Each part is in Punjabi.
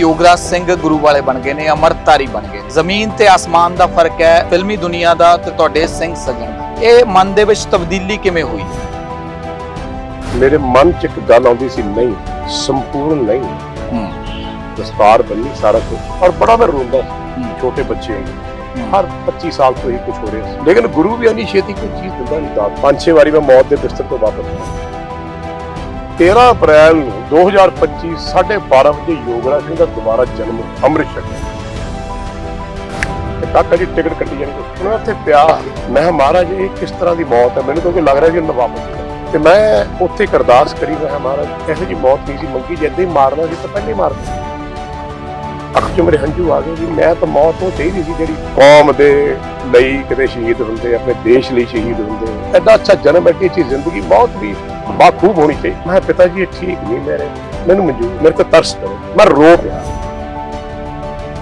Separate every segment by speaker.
Speaker 1: ਯੋਗਰਾਜ ਸਿੰਘ ਗੁਰੂ ਵਾਲੇ ਬਣ ਗਏ ਨੇ ਅਮਰਤਾਰੀ ਬਣ ਗਏ ਜ਼ਮੀਨ ਤੇ ਆਸਮਾਨ ਦਾ ਫ਼ਰਕ ਹੈ ਫਿਲਮੀ ਦੁਨੀਆ ਦਾ ਤੇ ਤੁਹਾਡੇ ਸਿੰਘ ਸਜਣ ਦਾ। ਇਹ ਮਨ ਦੇ ਵਿੱਚ ਤਬਦੀਲੀ ਕਿਵੇਂ ਹੋਈ?
Speaker 2: ਮੇਰੇ ਮਨ 'ਚ ਇੱਕ ਗੱਲ ਆਉਂਦੀ ਸੀ ਨਹੀਂ ਸੰਪੂਰਨ ਨਹੀਂ।
Speaker 1: ਹੂੰ।
Speaker 2: ਦਸਤਾਰ ਬੰਨੀ ਸਾਰਾ ਕੁਝ ਔਰ ਬੜਾ ਮੈਂ ਰੋਂਦਾ ਸੀ। ਛੋਟੇ ਬੱਚੇ ਹੁੰਦੇ ਹਰ 25 ਸਾਲ ਤੋਂ ਹੀ ਕੁਝ ਹੋ ਰਿਹਾ ਸੀ। ਲੇਕਿਨ ਗੁਰੂ ਵੀ ਇੰਨੀ ਛੇਤੀ ਕੋਈ ਚੀਜ਼ ਦਿੰਦਾ ਨਹੀਂ ਦਾ ਪੰਜ ਛੇ ਵਾਰੀ ਮੈਂ ਮੌਤ ਦੇ ਬਿਸਤਰ ਤੋਂ ਵਾਪਸ ਆਇਆ। 13 ਅਪ੍ਰੈਲ ਨੂੰ 2025 12:30 ਵਜੇ ਯੋਗਰਾਜ ਸਿੰਘ ਦਾ ਦੁਬਾਰਾ ਜਨਮ ਅੰਮ੍ਰਿਤ ਛਕਿਆ ਤੇ ਕਾਕਾ ਜੀ ਟਿਕਟ ਕੱਟੀ ਜਾਣੀ ਉਹਨਾਂ ਉੱਥੇ ਪਿਆ। ਮੈਂ ਕਿਹਾ, ਮਹਾਰਾਜ ਇਹ ਕਿਸ ਤਰ੍ਹਾਂ ਦੀ ਮੌਤ ਹੈ? ਮੈਨੂੰ ਕਿਉਂਕਿ ਲੱਗ ਰਿਹਾ ਸੀ ਮੈਂ ਵਾਪਸ ਤੇ ਮੈਂ ਉੱਥੇ ਇੱਕ ਅਰਦਾਸ ਕਰੀ ਮੈਂ ਮਹਾਰਾਜ ਇਹੋ ਜੀ ਮੌਤ ਨਹੀਂ ਸੀ ਮੰਗੀ। ਜੇ ਏਦਾਂ ਹੀ ਮਾਰਨਾ ਸੀ ਤਾਂ ਪਹਿਲੇ ਹੀ ਮਾਰ ਦਿੰਦੇ ਅੱਖ 'ਚ ਮੇਰੇ ਹੰਝੂ ਆ ਗਏ ਜੀ ਮੈਂ ਤਾਂ ਮੌਤ ਉਹ ਚਾਹੀਦੀ ਸੀ ਜਿਹੜੀ ਕੌਮ ਦੇ ਲਈ ਕਿਤੇ ਸ਼ਹੀਦ ਹੁੰਦੇ ਆਪਣੇ ਦੇਸ਼ ਲਈ ਸ਼ਹੀਦ ਹੁੰਦੇ। ਐਡਾ ਅੱਛਾ ਜਨਮ ਹੈ ਐਡੀ ਅੱਛੀ ਜ਼ਿੰਦਗੀ ਬਹੁਤ ਵੀ ਬਾਖੂਬ ਹੋਣੀ ਚਾਹੀਦੀ ਮੈਂ ਕਿਹਾ, ਪਿਤਾ ਜੀ ਇਹ ਠੀਕ ਨਹੀਂ ਮੇਰੇ ਮੈਨੂੰ ਮਨਜ਼ੂਰ ਮੇਰੇ ਤੇ ਤਰਸ ਕਰੋ ਮੈਂ ਰੋ ਪਿਆ।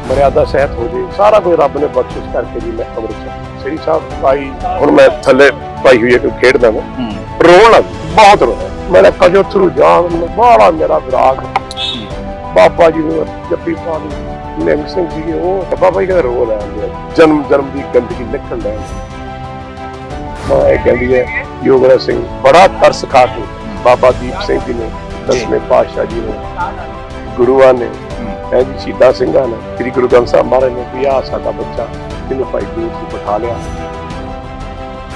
Speaker 2: ਮਰਿਆਦਾ ਸਹਿਤ ਹੋ ਜੇ। ਸਾਰਾ ਕੁਝ ਰੱਬ ਨੇ ਬਖਸ਼ਿਸ਼ ਕਰਕੇ ਜੀ ਮੈਂ ਅੰਮ੍ਰਿਤਸਰ ਸ੍ਰੀ ਸਾਹਿਬ ਭਾਈ ਹੁਣ ਮੈਂ ਥੱਲੇ ਪਾਈ ਹੋਈ ਹੈ ਕਿ ਖੇਡਦਾ ਮੈਂ
Speaker 1: ਹੂੰ।
Speaker 2: ਰੋਣ ਬਹੁਤ ਰੋਇਆ ਮੈਂ ਕਜੋ ਥਰੂ ਜਾਨ ਬਾਲਾ ਮੇਰਾ ਵਿਰਾਗ। ਬਾਬਾ ਜੀ ਨੂੰ ਜੱਪੀ ਪਾਣੀ ਨਿੰਗ ਸਿੰਘ ਜੀ ਉਹ ਬਾਬਾ ਜੀ ਕਹਿੰਦੇ ਰੋ ਲੈ ਆਂਦੇ ਜਨਮ ਜਨਮ ਦੀ ਗੰਦਗੀ ਨਿਕਲ ਲੈ ਮੈਂ ਇਹ ਕਹਿੰਦੀ ਹੈ ਯੋਗਰਾਜ ਸਿੰਘ ਬੜਾ ਤਰਸ ਖਾ ਕੇ ਬਾਬਾ ਦੀਪ ਸਿੰਘ ਜੀ ਨੇ ਦਸਵੇਂ ਪਾਤਸ਼ਾਹ ਜੀ ਨੇ ਗੁਰੂਆਂ ਨੇ ਇਹ ਜੀ ਸ਼ਹੀਦਾਂ ਸਿੰਘਾਂ ਨੇ ਸ੍ਰੀ ਗੁਰੂ ਗ੍ਰੰਥ ਸਾਹਿਬ ਮਹਾਰਾਜ ਨੇ ਵੀ ਆਹ ਸਾਡਾ ਬੱਚਾ ਇਹਨੂੰ ਭਾਈ ਗੁਰੂ ਜੀ ਬਿਠਾ ਲਿਆ।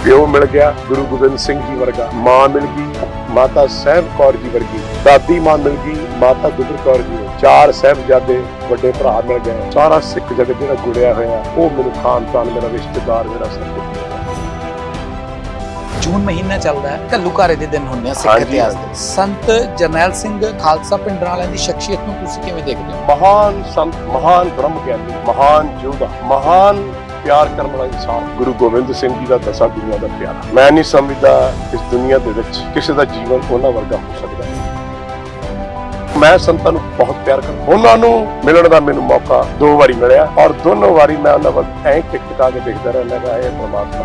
Speaker 2: ਪਿਓ ਮਿਲ ਗਿਆ ਗੁਰੂ ਗੋਬਿੰਦ ਸਿੰਘ ਜੀ ਵਰਗਾ ਮਾਂ ਮਿਲ ਗਈ ਮਾਤਾ ਸਾਹਿਬ ਕੌਰ ਜੀ ਵਰਗੀ ਦਾਦੀ ਮਾਂ ਮਿਲ ਗਈ ਮਾਤਾ ਗੁਜਰ ਕੌਰ ਜੀ ਚਾਰ ਸਾਹਿਬਜ਼ਾਦੇ ਵੱਡੇ ਭਰਾ ਮਿਲ ਗਏ ਸਾਰਾ ਸਿੱਖ ਜਗਤ ਜਿਹੜਾ ਜੁੜਿਆ ਹੋਇਆ ਉਹ ਮੈਨੂੰ ਖਾਨਦਾਨ ਮੇਰਾ ਰਿਸ਼ਤੇਦਾਰ ਮੇਰਾ ਸਭ।
Speaker 1: ਜੂਨ ਮਹੀਨਾ ਚੱਲਦਾ ਹੈ ਘੱਲੂਘਾਰੇ ਦੇ ਦਿਨ ਹੁੰਦੇ ਆ ਸਿੱਖ ਇਤਿਹਾਸ ਦੇ। ਸੰਤ ਜਰਨੈਲ ਸਿੰਘ ਖਾਲਸਾ ਪਿੰਡ ਵਾਲਿਆਂ ਦੀ ਸ਼ਖਸੀਅਤ ਨੂੰ ਤੁਸੀਂ ਕਿਵੇਂ ਦੇਖਦੇ ਹੋ?
Speaker 2: ਮਹਾਨ ਸੰਤ ਮਹਾਨ ਬ੍ਰਹਮ ਗਿਆਨੀ ਮਹਾਨ ਯੋਧਾ ਮਹਾਨ ਪਿਆਰ ਕਰਨ ਵਾਲਾ ਇਨਸਾਨ ਗੁਰੂ ਗੋਬਿੰਦ ਸਿੰਘ ਜੀ ਦਾ ਦਸਾਂ ਦੁਨੀਆ ਦਾ ਪਿਆਰਾ। ਮੈਂ ਨਹੀਂ ਸਮਝਦਾ ਇਸ ਦੁਨੀਆ ਦੇ ਵਿੱਚ ਕਿਸੇ ਦਾ ਜੀਵਨ ਉਹਨਾਂ ਵਰਗਾ ਹੋ ਸਕਦਾ। ਮੈਂ ਸੰਤਾਂ ਨੂੰ ਬਹੁਤ ਪਿਆਰ ਕਰਦਾ ਉਹਨਾਂ ਨੂੰ ਮਿਲਣ ਦਾ ਮੈਨੂੰ ਮੌਕਾ ਦੋ ਵਾਰੀ ਮਿਲਿਆ ਔਰ ਦੋਨੋਂ ਵਾਰੀ ਮੈਂ ਉਹਨਾਂ ਵੱਲ ਐਂ ਟਿਕ ਟਿਕਾ ਕੇ ਦੇਖਦਾ ਰਹਿੰਦਾ ਇਹ ਪਰਮਾਤਮਾ